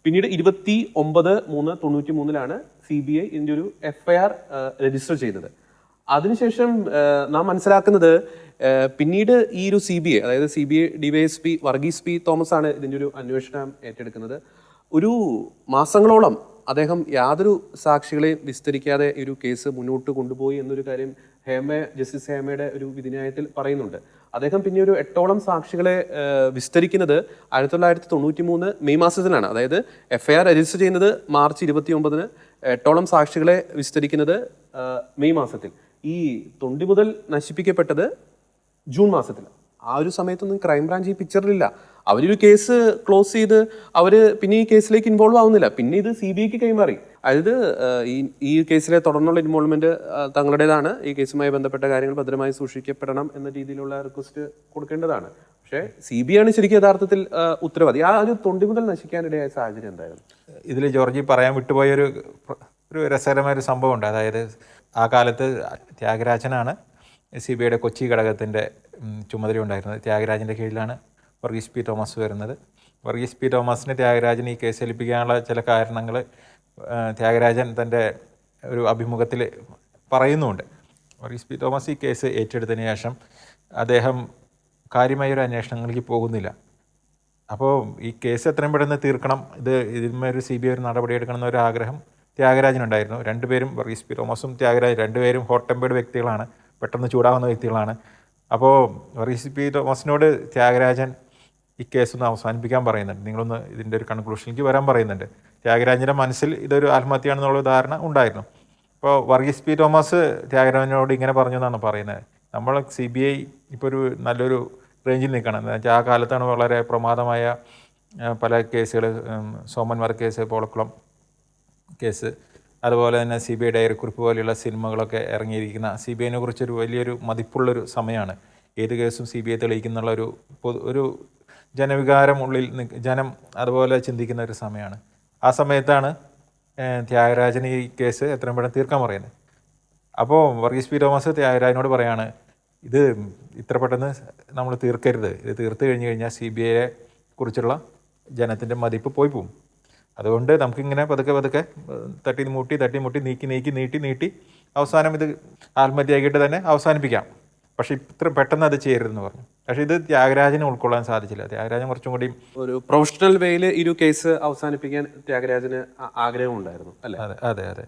പിന്നീട് ഇരുപത്തി ഒമ്പത് മൂന്ന് തൊണ്ണൂറ്റി മൂന്നിലാണ് സി ബി ഐ ഇതിന്റെ ഒരു എഫ്ഐആർ രജിസ്റ്റർ ചെയ്തത്. അതിനുശേഷം നാം മനസ്സിലാക്കുന്നത് പിന്നീട് ഈ ഒരു സി ബി ഐ അതായത് C B I DYS P Varghese P Thomas ആണ് ഇതിന്റെ ഒരു അന്വേഷണം ഏറ്റെടുക്കുന്നത്. ഒരു മാസങ്ങളോളം അദ്ദേഹം യാതൊരു സാക്ഷികളെയും വിസ്തരിക്കാതെ ഒരു കേസ് മുന്നോട്ട് കൊണ്ടുപോയി എന്നൊരു കാര്യം ഹേമ ജസ്റ്റിസ് ഹേമയുടെ ഒരു വിധിന്യായത്തിൽ പറയുന്നുണ്ട്. അദ്ദേഹം പിന്നെ ഒരു എട്ടോളം സാക്ഷികളെ വിസ്തരിക്കുന്നത് ആയിരത്തി തൊള്ളായിരത്തി തൊണ്ണൂറ്റി മൂന്ന് മെയ് മാസത്തിലാണ്. അതായത് എഫ്ഐആർ രജിസ്റ്റർ ചെയ്യുന്നത് മാർച്ച് ഇരുപത്തി ഒമ്പതിന് എട്ടോളം സാക്ഷികളെ വിസ്തരിക്കുന്നത് മെയ് മാസത്തിൽ. ഈ തൊണ്ടി മുതൽ നശിപ്പിക്കപ്പെട്ടത് ജൂൺ മാസത്തിൽ ആ ഒരു സമയത്തൊന്നും ക്രൈംബ്രാഞ്ച് ഈ പിക്ചറിലില്ല അവരൊരു കേസ് ക്ലോസ് ചെയ്ത് അവർ പിന്നെ ഈ കേസിലേക്ക് ഇൻവോൾവ് ആവുന്നില്ല. പിന്നെ ഇത് സി ബി ഐക്ക് കൈമാറി. അതായത് ഈ ഈ കേസിലെ തുടർന്നുള്ള ഇൻവോൾവ്മെന്റ് തങ്ങളുടേതാണ്. ഈ കേസുമായി ബന്ധപ്പെട്ട കാര്യങ്ങൾ ഭദ്രമായി സൂക്ഷിക്കപ്പെടണം എന്ന രീതിയിലുള്ള റിക്വസ്റ്റ് കൊടുക്കേണ്ടതാണ്. പക്ഷേ സി ബി ആണ് ശരിക്കും യഥാർത്ഥത്തിൽ ഉത്തരവാദി. ആ ഒരു തൊണ്ടി മുതൽ നശിക്കാനിടയായ സാഹചര്യം എന്തായിരുന്നു? ഇതിൽ ജോർജി പറയാൻ വിട്ടുപോയ ഒരു ഒരു രസകരമായ ഒരു സംഭവമുണ്ട്. അതായത് ആ കാലത്ത് ത്യാഗരാജനാണ് സി ബി ഐയുടെ കൊച്ചി ഘടകത്തിന്റെ ചുമതല ഉണ്ടായിരുന്നത് ത്യാഗരാജന്റെ കീഴിലാണ് വർഗീസ് പി തോമസ് വരുന്നത്. വർഗീസ് പി തോമസിന് ത്യാഗരാജൻ ഈ കേസ് ഏൽപ്പിക്കാനുള്ള ചില കാരണങ്ങൾ ത്യാഗരാജൻ തന്റെ ഒരു അഭിമുഖത്തിൽ പറയുന്നുമുണ്ട് വർഗീസ് പി തോമസ് ഈ കേസ് ഏറ്റെടുത്തതിന് ശേഷം അദ്ദേഹം കാര്യമായ ഒരു അന്വേഷണങ്ങളിലേക്ക് പോകുന്നില്ല. അപ്പോൾ ഈ കേസ് എത്രയും പെട്ടെന്ന് തീർക്കണം. ഇത് ഇതിന്മേൽ സി ബി ഐ ഒരു നടപടി എടുക്കണം എന്നൊരു ആഗ്രഹം ത്യാഗരാജനുണ്ടായിരുന്നു. രണ്ടുപേരും വർഗീസ് പി തോമസും ത്യാഗരാജൻ രണ്ടുപേരും ഹോട്ട് ടെമ്പേർഡ് വ്യക്തികളാണ്. പെട്ടെന്ന് ചൂടാവുന്ന വ്യക്തികളാണ്. അപ്പോൾ വർഗീസ് പി തോമസിനോട് ത്യാഗരാജൻ ഈ കേസ് ഒന്ന് അവസാനിപ്പിക്കാൻ പറയുന്നുണ്ട്. നിങ്ങളൊന്ന് ഇതിന്റെ ഒരു കൺക്ലൂഷനിലേക്ക് വരാൻ പറയുന്നുണ്ട്. ത്യാഗരാജന്റെ മനസ്സിൽ ഇതൊരു ആത്മഹത്യയാണെന്നുള്ള ധാരണ ഉണ്ടായിരുന്നു. അപ്പോൾ വർഗീസ് പി തോമസ് ത്യാഗരാജനോട് ഇങ്ങനെ പറഞ്ഞു എന്നാണ് പറയുന്നത്. നമ്മൾ സി ബി ഐ ഇപ്പോൾ ഒരു നല്ലൊരു റേഞ്ചിൽ നിൽക്കണം. എന്ന് വെച്ചാൽ ആ കാലത്താണ് വളരെ പ്രമാദമായ പല കേസുകൾ സോമൻ കേസ് പോളക്കുളം കേസ് അതുപോലെ തന്നെ സി ബി ഐ ഡയറിക്കുറിപ്പ് പോലെയുള്ള സിനിമകളൊക്കെ ഇറങ്ങിയിരിക്കുന്ന സി ബി ഐനെ കുറിച്ചൊരു വലിയൊരു മതിപ്പുള്ളൊരു സമയമാണ്. ഏത് കേസും സി ബി ഐ തെളിയിക്കുന്നുള്ള ഒരു പൊതു ഒരു ജനവികാരം ഉള്ളിൽ ജനം അതുപോലെ ചിന്തിക്കുന്ന ഒരു സമയമാണ്. ആ സമയത്താണ് ത്യാഗരാജൻ ഈ കേസ് എത്രയും പെട്ടെന്ന് തീർക്കാൻ പറയുന്നത്. അപ്പോൾ വർഗീസ് പി തോമസ് ത്യാഗരാജനോട് പറയാണ് ഇത് ഇത്ര പെട്ടെന്ന് നമ്മൾ തീർക്കരുത്. ഇത് തീർത്ത് കഴിഞ്ഞ് കഴിഞ്ഞാൽ സി ബി ഐയെ കുറിച്ചുള്ള ജനത്തിന്റെ മതിപ്പ് പോയി പോകും അതുകൊണ്ട് നമുക്കിങ്ങനെ പതുക്കെ പതുക്കെ തട്ടി മുട്ടി തട്ടി മുട്ടി നീക്കി നീക്കി നീട്ടി നീട്ടി അവസാനം ഇത് ആത്മഹത്യയാക്കിയിട്ട് തന്നെ അവസാനിപ്പിക്കാം. പക്ഷേ ഇത്ര പെട്ടെന്ന് അത് ചെയ്യരുതെന്ന് പറഞ്ഞു. പക്ഷേ ഇത് ത്യാഗരാജന് ഉൾക്കൊള്ളാൻ സാധിച്ചില്ല. ത്യാഗരാജൻ കുറച്ചും കൂടി ഒരു പ്രൊഫഷണൽ വേയിൽ ഒരു കേസ് അവസാനിപ്പിക്കാൻ ത്യാഗരാജന് ആഗ്രഹമുണ്ടായിരുന്നു അല്ലേ? അതെ അതെ അതെ.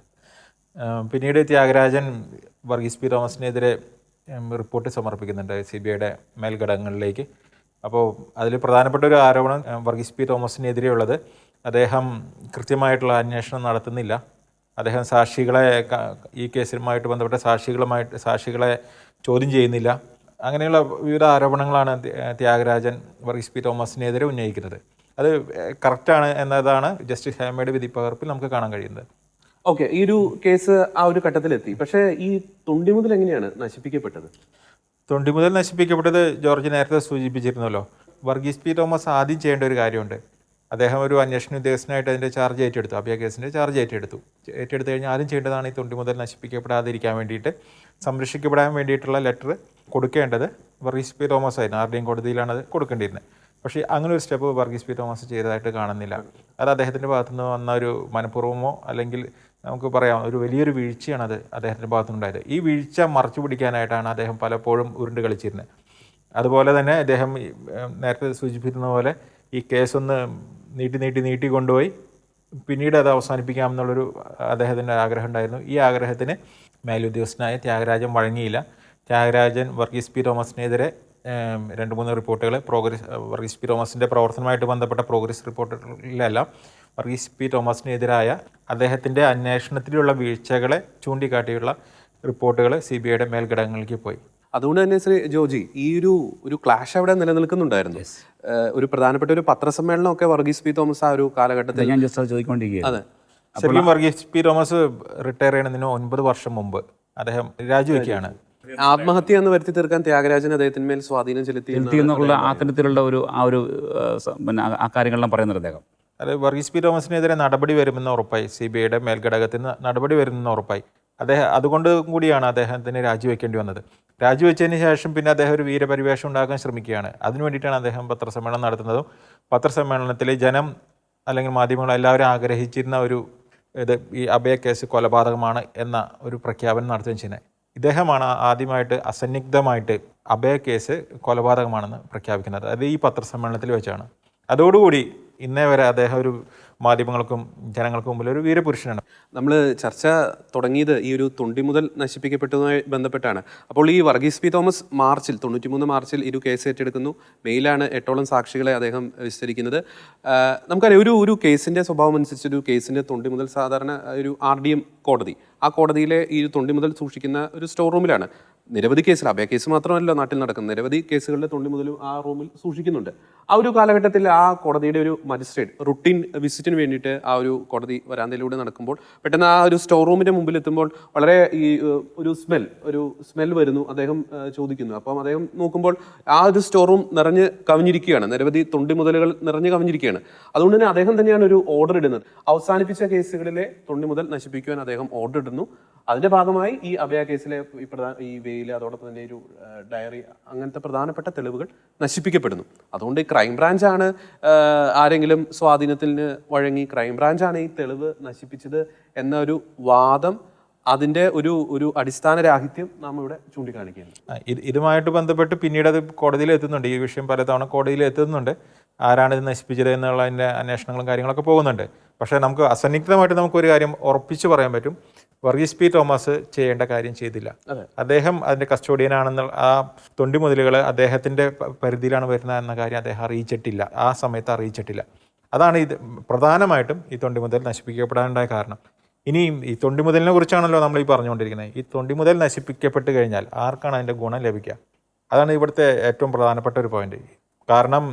പിന്നീട് ത്യാഗരാജൻ വർഗീസ് പി തോമസിനെതിരെ റിപ്പോർട്ട് സമർപ്പിക്കുന്നുണ്ട് സി ബി ഐയുടെ മേൽഘടകങ്ങളിലേക്ക്. അപ്പോൾ അതിൽ പ്രധാനപ്പെട്ട ഒരു ആരോപണം വർഗീസ് പി തോമസിനെതിരെയുള്ളത്. അദ്ദേഹം കൃത്യമായിട്ടുള്ള അന്വേഷണം നടത്തുന്നില്ല. അദ്ദേഹം സാക്ഷികളെ ഈ കേസുമായിട്ട് ബന്ധപ്പെട്ട സാക്ഷികളുമായിട്ട് സാക്ഷികളെ ചോദ്യം ചെയ്യുന്നില്ല. അങ്ങനെയുള്ള വിവിധ ആരോപണങ്ങളാണ് ത്യാഗരാജൻ വർഗീസ് പി തോമസിനെതിരെ ഉന്നയിക്കുന്നത്. അത് കറക്റ്റാണ് എന്നതാണ് ജസ്റ്റിസ് ഹേമയുടെ വിധി പകർപ്പിൽ നമുക്ക് കാണാൻ കഴിയുന്നത്. ഓക്കെ ഈ ഒരു കേസ് ആ ഒരു ഘട്ടത്തിലെത്തി. പക്ഷേ ഈ തൊണ്ടിമുതൽ എങ്ങനെയാണ് നശിപ്പിക്കപ്പെട്ടത്? തൊണ്ടി മുതൽ നശിപ്പിക്കപ്പെട്ടത് ജോർജ് നേരത്തെ സൂചിപ്പിച്ചിരുന്നല്ലോ. വർഗീസ് പി. തോമസ് ആദ്യം ചെയ്യേണ്ട ഒരു കാര്യമുണ്ട്. അദ്ദേഹം ഒരു അന്വേഷണ ഉദ്യോഗസ്ഥനായിട്ട് അതിന്റെ ചാർജ് ഏറ്റെടുത്തു. അഭയ കേസിന്റെ ചാർജ് ഏറ്റെടുത്തു. ഏറ്റെടുത്തു കഴിഞ്ഞാൽ ആദ്യം ചെയ്യേണ്ടതാണ് ഈ തൊണ്ടി മുതൽ നശിപ്പിക്കപ്പെടാതിരിക്കാൻ വേണ്ടിയിട്ട് സംരക്ഷിക്കപ്പെടാൻ വേണ്ടിയിട്ടുള്ള ലെറ്റർ കൊടുക്കേണ്ടത് വർഗീസ് പി. തോമസ് ആയിരുന്നു ആരുടെയും കോടതിയിലാണ് അത് കൊടുക്കേണ്ടിയിരുന്നത്. പക്ഷേ അങ്ങനെ ഒരു സ്റ്റെപ്പ് വർഗീസ് പി തോമസ് ചെയ്തതായിട്ട് കാണുന്നില്ല. അത് അദ്ദേഹത്തിന്റെ ഭാഗത്തുനിന്ന് വന്ന ഒരു മനഃപൂർവമോ അല്ലെങ്കിൽ നമുക്ക് പറയാം ഒരു വലിയൊരു വീഴ്ചയാണ് അത് അദ്ദേഹത്തിന്റെ ഭാഗത്തുനിന്നുണ്ടായത്. ഈ വീഴ്ച മറച്ചു പിടിക്കാനായിട്ടാണ് അദ്ദേഹം പലപ്പോഴും ഉരുണ്ട് കളിച്ചിരുന്നത്. അതുപോലെ തന്നെ അദ്ദേഹം നേരത്തെ സൂചിപ്പിക്കുന്ന പോലെ ഈ കേസൊന്ന് നീട്ടി നീട്ടി നീട്ടി കൊണ്ടുപോയി. പിന്നീട് അത് അവസാനിപ്പിക്കാം എന്നുള്ളൊരു അദ്ദേഹത്തിന്റെ ആഗ്രഹം ഉണ്ടായിരുന്നു. ഈ ആഗ്രഹത്തിന് മേലുദ്യോഗസ്ഥനായ ത്യാഗരാജൻ വഴങ്ങിയില്ല. ത്യാഗരാജൻ വർഗീസ് പി തോമസിനെതിരെ രണ്ട് മൂന്ന് റിപ്പോർട്ടുകൾ. പ്രോഗ്രസ് വർഗീസ് പി തോമസിന്റെ പ്രവർത്തനമായിട്ട് ബന്ധപ്പെട്ട പ്രോഗ്രസ് റിപ്പോർട്ടുകളിലെല്ലാം വർഗീസ് പി തോമസിനെതിരായ അദ്ദേഹത്തിന്റെ അന്വേഷണത്തിലുള്ള വീഴ്ചകളെ ചൂണ്ടിക്കാട്ടിയുള്ള റിപ്പോർട്ടുകൾ സി ബി ഐയുടെ മേൽഘടകങ്ങളിലേക്ക് പോയി. അതുകൊണ്ട് തന്നെ ശ്രീ ജോജി ഈ ഒരു ഒരു ക്ലാഷ് അവിടെ നിലനിൽക്കുന്നുണ്ടായിരുന്നു. ഒരു പ്രധാനപ്പെട്ട ഒരു പത്രസമ്മേളനം ഒക്കെ വർഗീസ് പി തോമസ് ആ ഒരു കാലഘട്ടത്തിൽ ഞാൻ ജസ്റ്റ് അത് ചോദിക്കൊണ്ടിരിക്കുകയാണ്. അതെ. ശരിക്കും വർഗീസ് പി തോമസ് റിട്ടയർ ചെയ്യുന്നതിന് ഒൻപത് വർഷം മുമ്പ് അദ്ദേഹം രാജിവെക്കുകയാണ്. ആത്മഹത്യ എന്ന് വരുത്തി തീർക്കാൻ ത്യാഗരാജൻ അദ്ദേഹത്തിന്മേൽ സ്വാധീനം ചെലുത്തി എന്ന് ചെലുത്തി എന്നുള്ള അത്തരത്തിലുള്ള ഒരു ആ ഒരു ആ, പിന്നെ ആ- ആ കാര്യങ്ങളെല്ലാം പറയുന്നത് അദ്ദേഹം. അത് വർഗീസ് പി തോമസിനെതിരെ നടപടി വരുമെന്ന് ഉറപ്പായി. സി ബി ഐയുടെ മേൽഘടകത്തിൽ നിന്ന് നടപടി വരുമെന്ന് ഉറപ്പായി. അദ്ദേഹം അതുകൊണ്ട് കൂടിയാണ് അദ്ദേഹത്തിന് രാജിവെക്കേണ്ടി വന്നത്. രാജിവെച്ചതിന് ശേഷം പിന്നെ അദ്ദേഹം ഒരു വീരപരിവേഷം ഉണ്ടാക്കാൻ ശ്രമിക്കുകയാണ്. അതിനു വേണ്ടിയിട്ടാണ് അദ്ദേഹം പത്രസമ്മേളനം നടത്തുന്നതും. പത്രസമ്മേളനത്തിൽ ജനം അല്ലെങ്കിൽ മാധ്യമങ്ങൾ എല്ലാവരും ആഗ്രഹിച്ചിരുന്ന ഒരു ഇത് ഈ അഭയ കേസ് കൊലപാതകമാണ് എന്ന ഒരു പ്രഖ്യാപനം നടത്തുകയും ചെയ്യുന്നത്. ഇദ്ദേഹമാണ് ആദ്യമായിട്ട് അസന്നിഗ്ധമായിട്ട് അഭയ കേസ് കൊലപാതകമാണെന്ന് പ്രഖ്യാപിക്കുന്നത്. അത് ഈ പത്രസമ്മേളനത്തിൽ വെച്ചാണ്. അതോടുകൂടി ഇന്നേ വരെ അദ്ദേഹം ഒരു മാധ്യമങ്ങൾക്കും ജനങ്ങൾക്കും മുമ്പിൽ ഒരു വീരപുരുഷനാണ്. നമ്മൾ ചർച്ച തുടങ്ങിയത് ഈ ഒരു തൊണ്ടി മുതൽ നശിപ്പിക്കപ്പെട്ടതുമായി ബന്ധപ്പെട്ടാണ്. അപ്പോൾ ഈ വർഗീസ് പി തോമസ് മാർച്ചിൽ തൊണ്ണൂറ്റിമൂന്ന് മാർച്ചിൽ ഇരു കേസ് ഏറ്റെടുക്കുന്നു. മെയിലാണ് എട്ടോളം സാക്ഷികളെ അദ്ദേഹം വിസ്തരിക്കുന്നത്. നമുക്കറിയാം ഒരു ഒരു കേസിന്റെ സ്വഭാവം അനുസരിച്ച് ഒരു കേസിന്റെ തൊണ്ടി മുതൽ സാധാരണ ഒരു ആർ ഡി എം കോടതി ആ കോടതിയിലെ ഈ തൊണ്ടി മുതൽ സൂക്ഷിക്കുന്ന ഒരു സ്റ്റോർ റൂമിലാണ് നിരവധി കേസിൽ അഭയ കേസ് മാത്രമല്ല നാട്ടിൽ നടക്കുന്ന നിരവധി കേസുകളിലെ തൊണ്ടി മുതലും ആ റൂമിൽ സൂക്ഷിക്കുന്നുണ്ട്. ആ ഒരു കാലഘട്ടത്തിൽ ആ കോടതിയുടെ ഒരു മജിസ്ട്രേറ്റ് റുട്ടീൻ വിസിറ്റിന് വേണ്ടിയിട്ട് ആ ഒരു കോടതി വരാന്തയിലൂടെ നടക്കുമ്പോൾ പെട്ടെന്ന് ആ ഒരു സ്റ്റോർ റൂമിന്റെ മുമ്പിൽ എത്തുമ്പോൾ വളരെ ഈ ഒരു സ്മെൽ ഒരു സ്മെൽ വരുന്നു അദ്ദേഹം ചോദിക്കുന്നു. അപ്പം അദ്ദേഹം നോക്കുമ്പോൾ ആ ഒരു സ്റ്റോർ റൂം നിറഞ്ഞ് കവിഞ്ഞിരിക്കുകയാണ്. നിരവധി തൊണ്ടി മുതലുകൾ നിറഞ്ഞ് കവിഞ്ഞിരിക്കുകയാണ്. അതുകൊണ്ട് തന്നെ അദ്ദേഹം തന്നെയാണ് ഒരു ഓർഡർ ഇടുന്നത്. അവസാനിപ്പിച്ച കേസുകളിലെ തൊണ്ടി മുതൽ നശിപ്പിക്കുവാൻ അദ്ദേഹം ഓർഡർ ഇടുന്നു അതിന്റെ ഭാഗമായി ഈ അഭയ കേസിലെ ഈ പ്രധാന ഈ വെയിൽ അതോടൊപ്പം തന്നെ ഒരു ഡയറി അങ്ങനത്തെ പ്രധാനപ്പെട്ട തെളിവുകൾ നശിപ്പിക്കപ്പെടുന്നു. അതുകൊണ്ട് ക്രൈംബ്രാഞ്ചാണ് ആരെങ്കിലും സ്വാധീനത്തിന് വഴങ്ങി ക്രൈംബ്രാഞ്ചാണ് ഈ തെളിവ് നശിപ്പിച്ചത് എന്ന ഒരു വാദം അതിന്റെ ഒരു ഒരു അടിസ്ഥാന രാഹിത്യം നാം ഇവിടെ ചൂണ്ടിക്കാണിക്കുകയാണ്. ഇതുമായിട്ട് ബന്ധപ്പെട്ട് പിന്നീട് അത് കോടതിയിൽ എത്തുന്നുണ്ട്. ഈ വിഷയം പലതവണ കോടതിയിൽ എത്തുന്നുണ്ട്. ആരാണ് ഇത് നശിപ്പിച്ചത് എന്നുള്ളതിന്റെ അന്വേഷണങ്ങളും കാര്യങ്ങളൊക്കെ പോകുന്നുണ്ട്. പക്ഷേ നമുക്ക് അസന്നിഗ്ധമായിട്ട് നമുക്ക് ഒരു കാര്യം ഉറപ്പിച്ച് പറയാൻ പറ്റും. വർഗീസ് പി തോമസ് ചെയ്യേണ്ട കാര്യം ചെയ്തില്ല. അദ്ദേഹം അതിന്റെ കസ്റ്റോഡിയൻ ആണെന്ന ആ തൊണ്ടി മുതലുകൾ അദ്ദേഹത്തിന്റെ പരിധിയിലാണ് വരുന്നത് എന്ന കാര്യം അദ്ദേഹം അറിയിച്ചിട്ടില്ല. ആ സമയത്ത് അറിയിച്ചിട്ടില്ല. അതാണ് ഇത് പ്രധാനമായിട്ടും ഈ തൊണ്ടി മുതൽ നശിപ്പിക്കപ്പെടാനുണ്ടായ കാരണം. ഇനിയും ഈ തൊണ്ടി മുതലിനെ കുറിച്ചാണല്ലോ നമ്മൾ ഈ പറഞ്ഞുകൊണ്ടിരിക്കുന്നത്. ഈ തൊണ്ടി മുതൽ നശിപ്പിക്കപ്പെട്ട് കഴിഞ്ഞാൽ ആർക്കാണ് അതിന്റെ ഗുണം ലഭിക്കുക? അതാണ് ഇവിടുത്തെ ഏറ്റവും പ്രധാനപ്പെട്ട ഒരു പോയിന്റ് കാരണം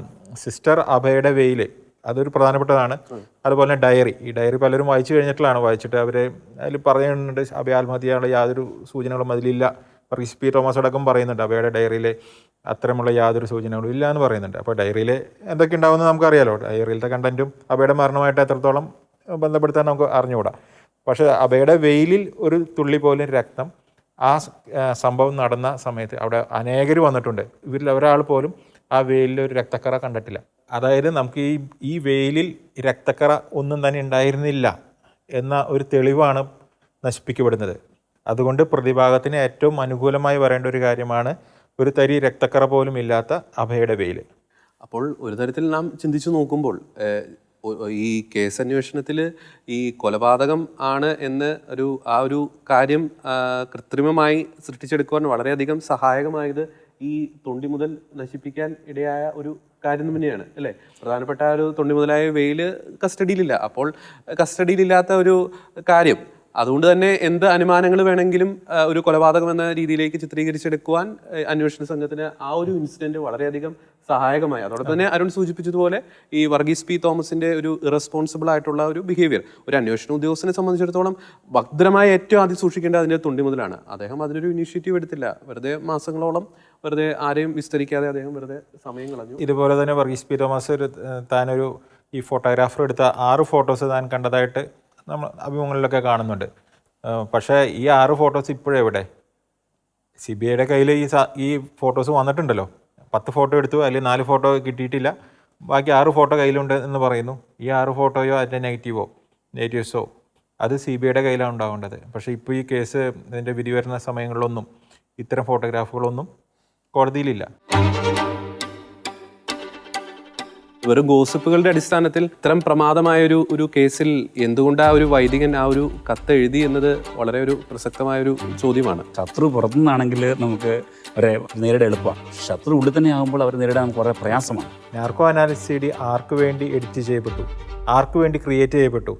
സിസ്റ്റർ അഭയുടെ വെയിൽ അതൊരു പ്രധാനപ്പെട്ടതാണ്. അതുപോലെ ഡയറി. ഈ ഡയറി പലരും വായിച്ചു കഴിഞ്ഞിട്ടാണ് വായിച്ചിട്ട് അവർ അതിൽ പറയുന്നുണ്ട്. അഭയ ആത്മഹത്യയുള്ള യാതൊരു സൂചനകളും അതിലില്ല. വർഗീസ് പി തോമസ് അടക്കം പറയുന്നുണ്ട്. അബയുടെ ഡയറിയിലെ അത്തരമുള്ള യാതൊരു സൂചനകളും ഇല്ല എന്ന് പറയുന്നുണ്ട്. അപ്പോൾ ഡയറിയിൽ എന്തൊക്കെ ഉണ്ടാവുമെന്ന് നമുക്കറിയാലോ. ഡയറിയിലത്തെ കണ്ടന്റും അബയുടെ മരണമായിട്ട് എത്രത്തോളം ബന്ധപ്പെടുത്താൻ നമുക്ക് അറിഞ്ഞുകൂടാ. പക്ഷേ അബയുടെ വെയിലിൽ ഒരു തുള്ളി പോലും രക്തം ആ ആ സംഭവം നടന്ന സമയത്ത് അവിടെ അനേകർ വന്നിട്ടുണ്ട്. ഇവരിൽ ഒരാൾ പോലും ആ വെയിലിൽ ഒരു രക്തക്കറ കണ്ടിട്ടില്ല. അതായത് നമുക്ക് ഈ ഈ വെയിലിൽ രക്തക്കറ ഒന്നും തന്നെ ഉണ്ടായിരുന്നില്ല എന്ന ഒരു തെളിവാണ് നശിപ്പിക്കപ്പെടുന്നത്. അതുകൊണ്ട് പ്രതിഭാഗത്തിന് ഏറ്റവും അനുകൂലമായി പറയേണ്ട ഒരു കാര്യമാണ് ഒരു തരി രക്തക്കറ പോലും ഇല്ലാത്ത അഭയുടെ വെയിൽ. അപ്പോൾ ഒരു തരത്തിൽ നാം ചിന്തിച്ചു നോക്കുമ്പോൾ ഈ കേസ് അന്വേഷണത്തിൽ ഈ കൊലപാതകം ആണ് എന്ന് ഒരു ആ ഒരു കാര്യം കൃത്രിമമായി സൃഷ്ടിച്ചെടുക്കുവാൻ വളരെയധികം സഹായകമായത് ഈ തൊണ്ടി മുതൽ നശിപ്പിക്കാൻ ഇടയായ ഒരു കാര്യം തന്നെയാണ് അല്ലേ? പ്രധാനപ്പെട്ട ഒരു തൊണ്ടി മുതലായ വെയിൽ കസ്റ്റഡിയിലില്ല. അപ്പോൾ കസ്റ്റഡിയിലില്ലാത്ത ഒരു കാര്യം. അതുകൊണ്ട് തന്നെ എന്ത് അനുമാനങ്ങൾ വേണമെങ്കിലും ഒരു കൊലപാതകം എന്ന രീതിയിലേക്ക് ചിത്രീകരിച്ചെടുക്കുവാൻ അന്വേഷണ സംഘത്തിന് ആ ഒരു ഇൻസിഡന്റ് വളരെയധികം സഹായകമായി. അതോടൊപ്പം തന്നെ അരുൺ സൂചിപ്പിച്ചതുപോലെ ഈ വർഗീസ് പി തോമസിന്റെ ഒരു ഇറസ്പോൺസിബിൾ ആയിട്ടുള്ള ഒരു ബിഹേവിയർ ഒരു അന്വേഷണ ഉദ്യോഗസ്ഥനെ സംബന്ധിച്ചിടത്തോളം ഭദ്രമായി ഏറ്റവും ആദ്യം സൂക്ഷിക്കേണ്ടത് അതിന്റെ തൊണ്ടി മുതലാണ്. അദ്ദേഹം അതിനൊരു ഇനിഷ്യേറ്റീവ് എടുത്തില്ല. വെറുതെ മാസങ്ങളോളം വെറുതെ ആരെയും വിസ്തരിക്കാതെ അദ്ദേഹം വെറുതെ സമയം കളഞ്ഞു. ഇതുപോലെ തന്നെ വർഗീസ് പി തോമസ് ഒരു താനൊരു ഈ ഫോട്ടോഗ്രാഫർ എടുത്ത ആറ് ഫോട്ടോസ് താൻ കണ്ടതായിട്ട് നമ്മൾ അഭിമുഖങ്ങളിലൊക്കെ കാണുന്നുണ്ട്. പക്ഷേ ഈ ആറ് ഫോട്ടോസ് ഇപ്പോഴെവിടെ സി ബി ഐയുടെ കയ്യിൽ ഈ ഈ ഫോട്ടോസ് വന്നിട്ടുണ്ടല്ലോ. പത്ത് ഫോട്ടോ എടുത്തു അല്ലെങ്കിൽ നാല് ഫോട്ടോ കിട്ടിയിട്ടില്ല. ബാക്കി ആറ് ഫോട്ടോ കയ്യിലുണ്ട് എന്ന് പറയുന്നു. ഈ ആറ് ഫോട്ടോയോ അതിന്റെ നെഗറ്റീവോ? നെഗറ്റീവ്സോ? അത് സി ബി ഐയുടെ കയ്യിലാണ് ഉണ്ടാവേണ്ടത്. പക്ഷേ ഇപ്പോൾ ഈ കേസ് ഇതിന്റെ വിധി വരുന്ന സമയങ്ങളിലൊന്നും ഇത്തരം ഫോട്ടോഗ്രാഫുകളൊന്നും കോടതിയിലില്ല. വെറും ഗോസിപ്പുകളുടെ അടിസ്ഥാനത്തിൽ ഇത്തരം പ്രമാദമായ ഒരു ഒരു കേസിൽ എന്തുകൊണ്ട് ആ ഒരു വൈദികൻ ആ ഒരു കത്ത് എഴുതി എന്നത് വളരെ ഒരു പ്രസക്തമായ ഒരു ചോദ്യമാണ്. ശത്രു പുറത്തു നിന്നാണെങ്കിൽ നമുക്ക് അവരെ നേരിടാൻ എളുപ്പമാണ്. ശത്രു ഉള്ളിൽ തന്നെ ആകുമ്പോൾ അവരെ നേരിടാൻ കുറേ പ്രയാസമാണ്. നാർക്കോ അനാലിസിസ് സി ഡി ആർക്ക് വേണ്ടി എഡിറ്റ് ചെയ്യപ്പെട്ടു? ആർക്ക് വേണ്ടി ക്രിയേറ്റ് ചെയ്യപ്പെട്ടു?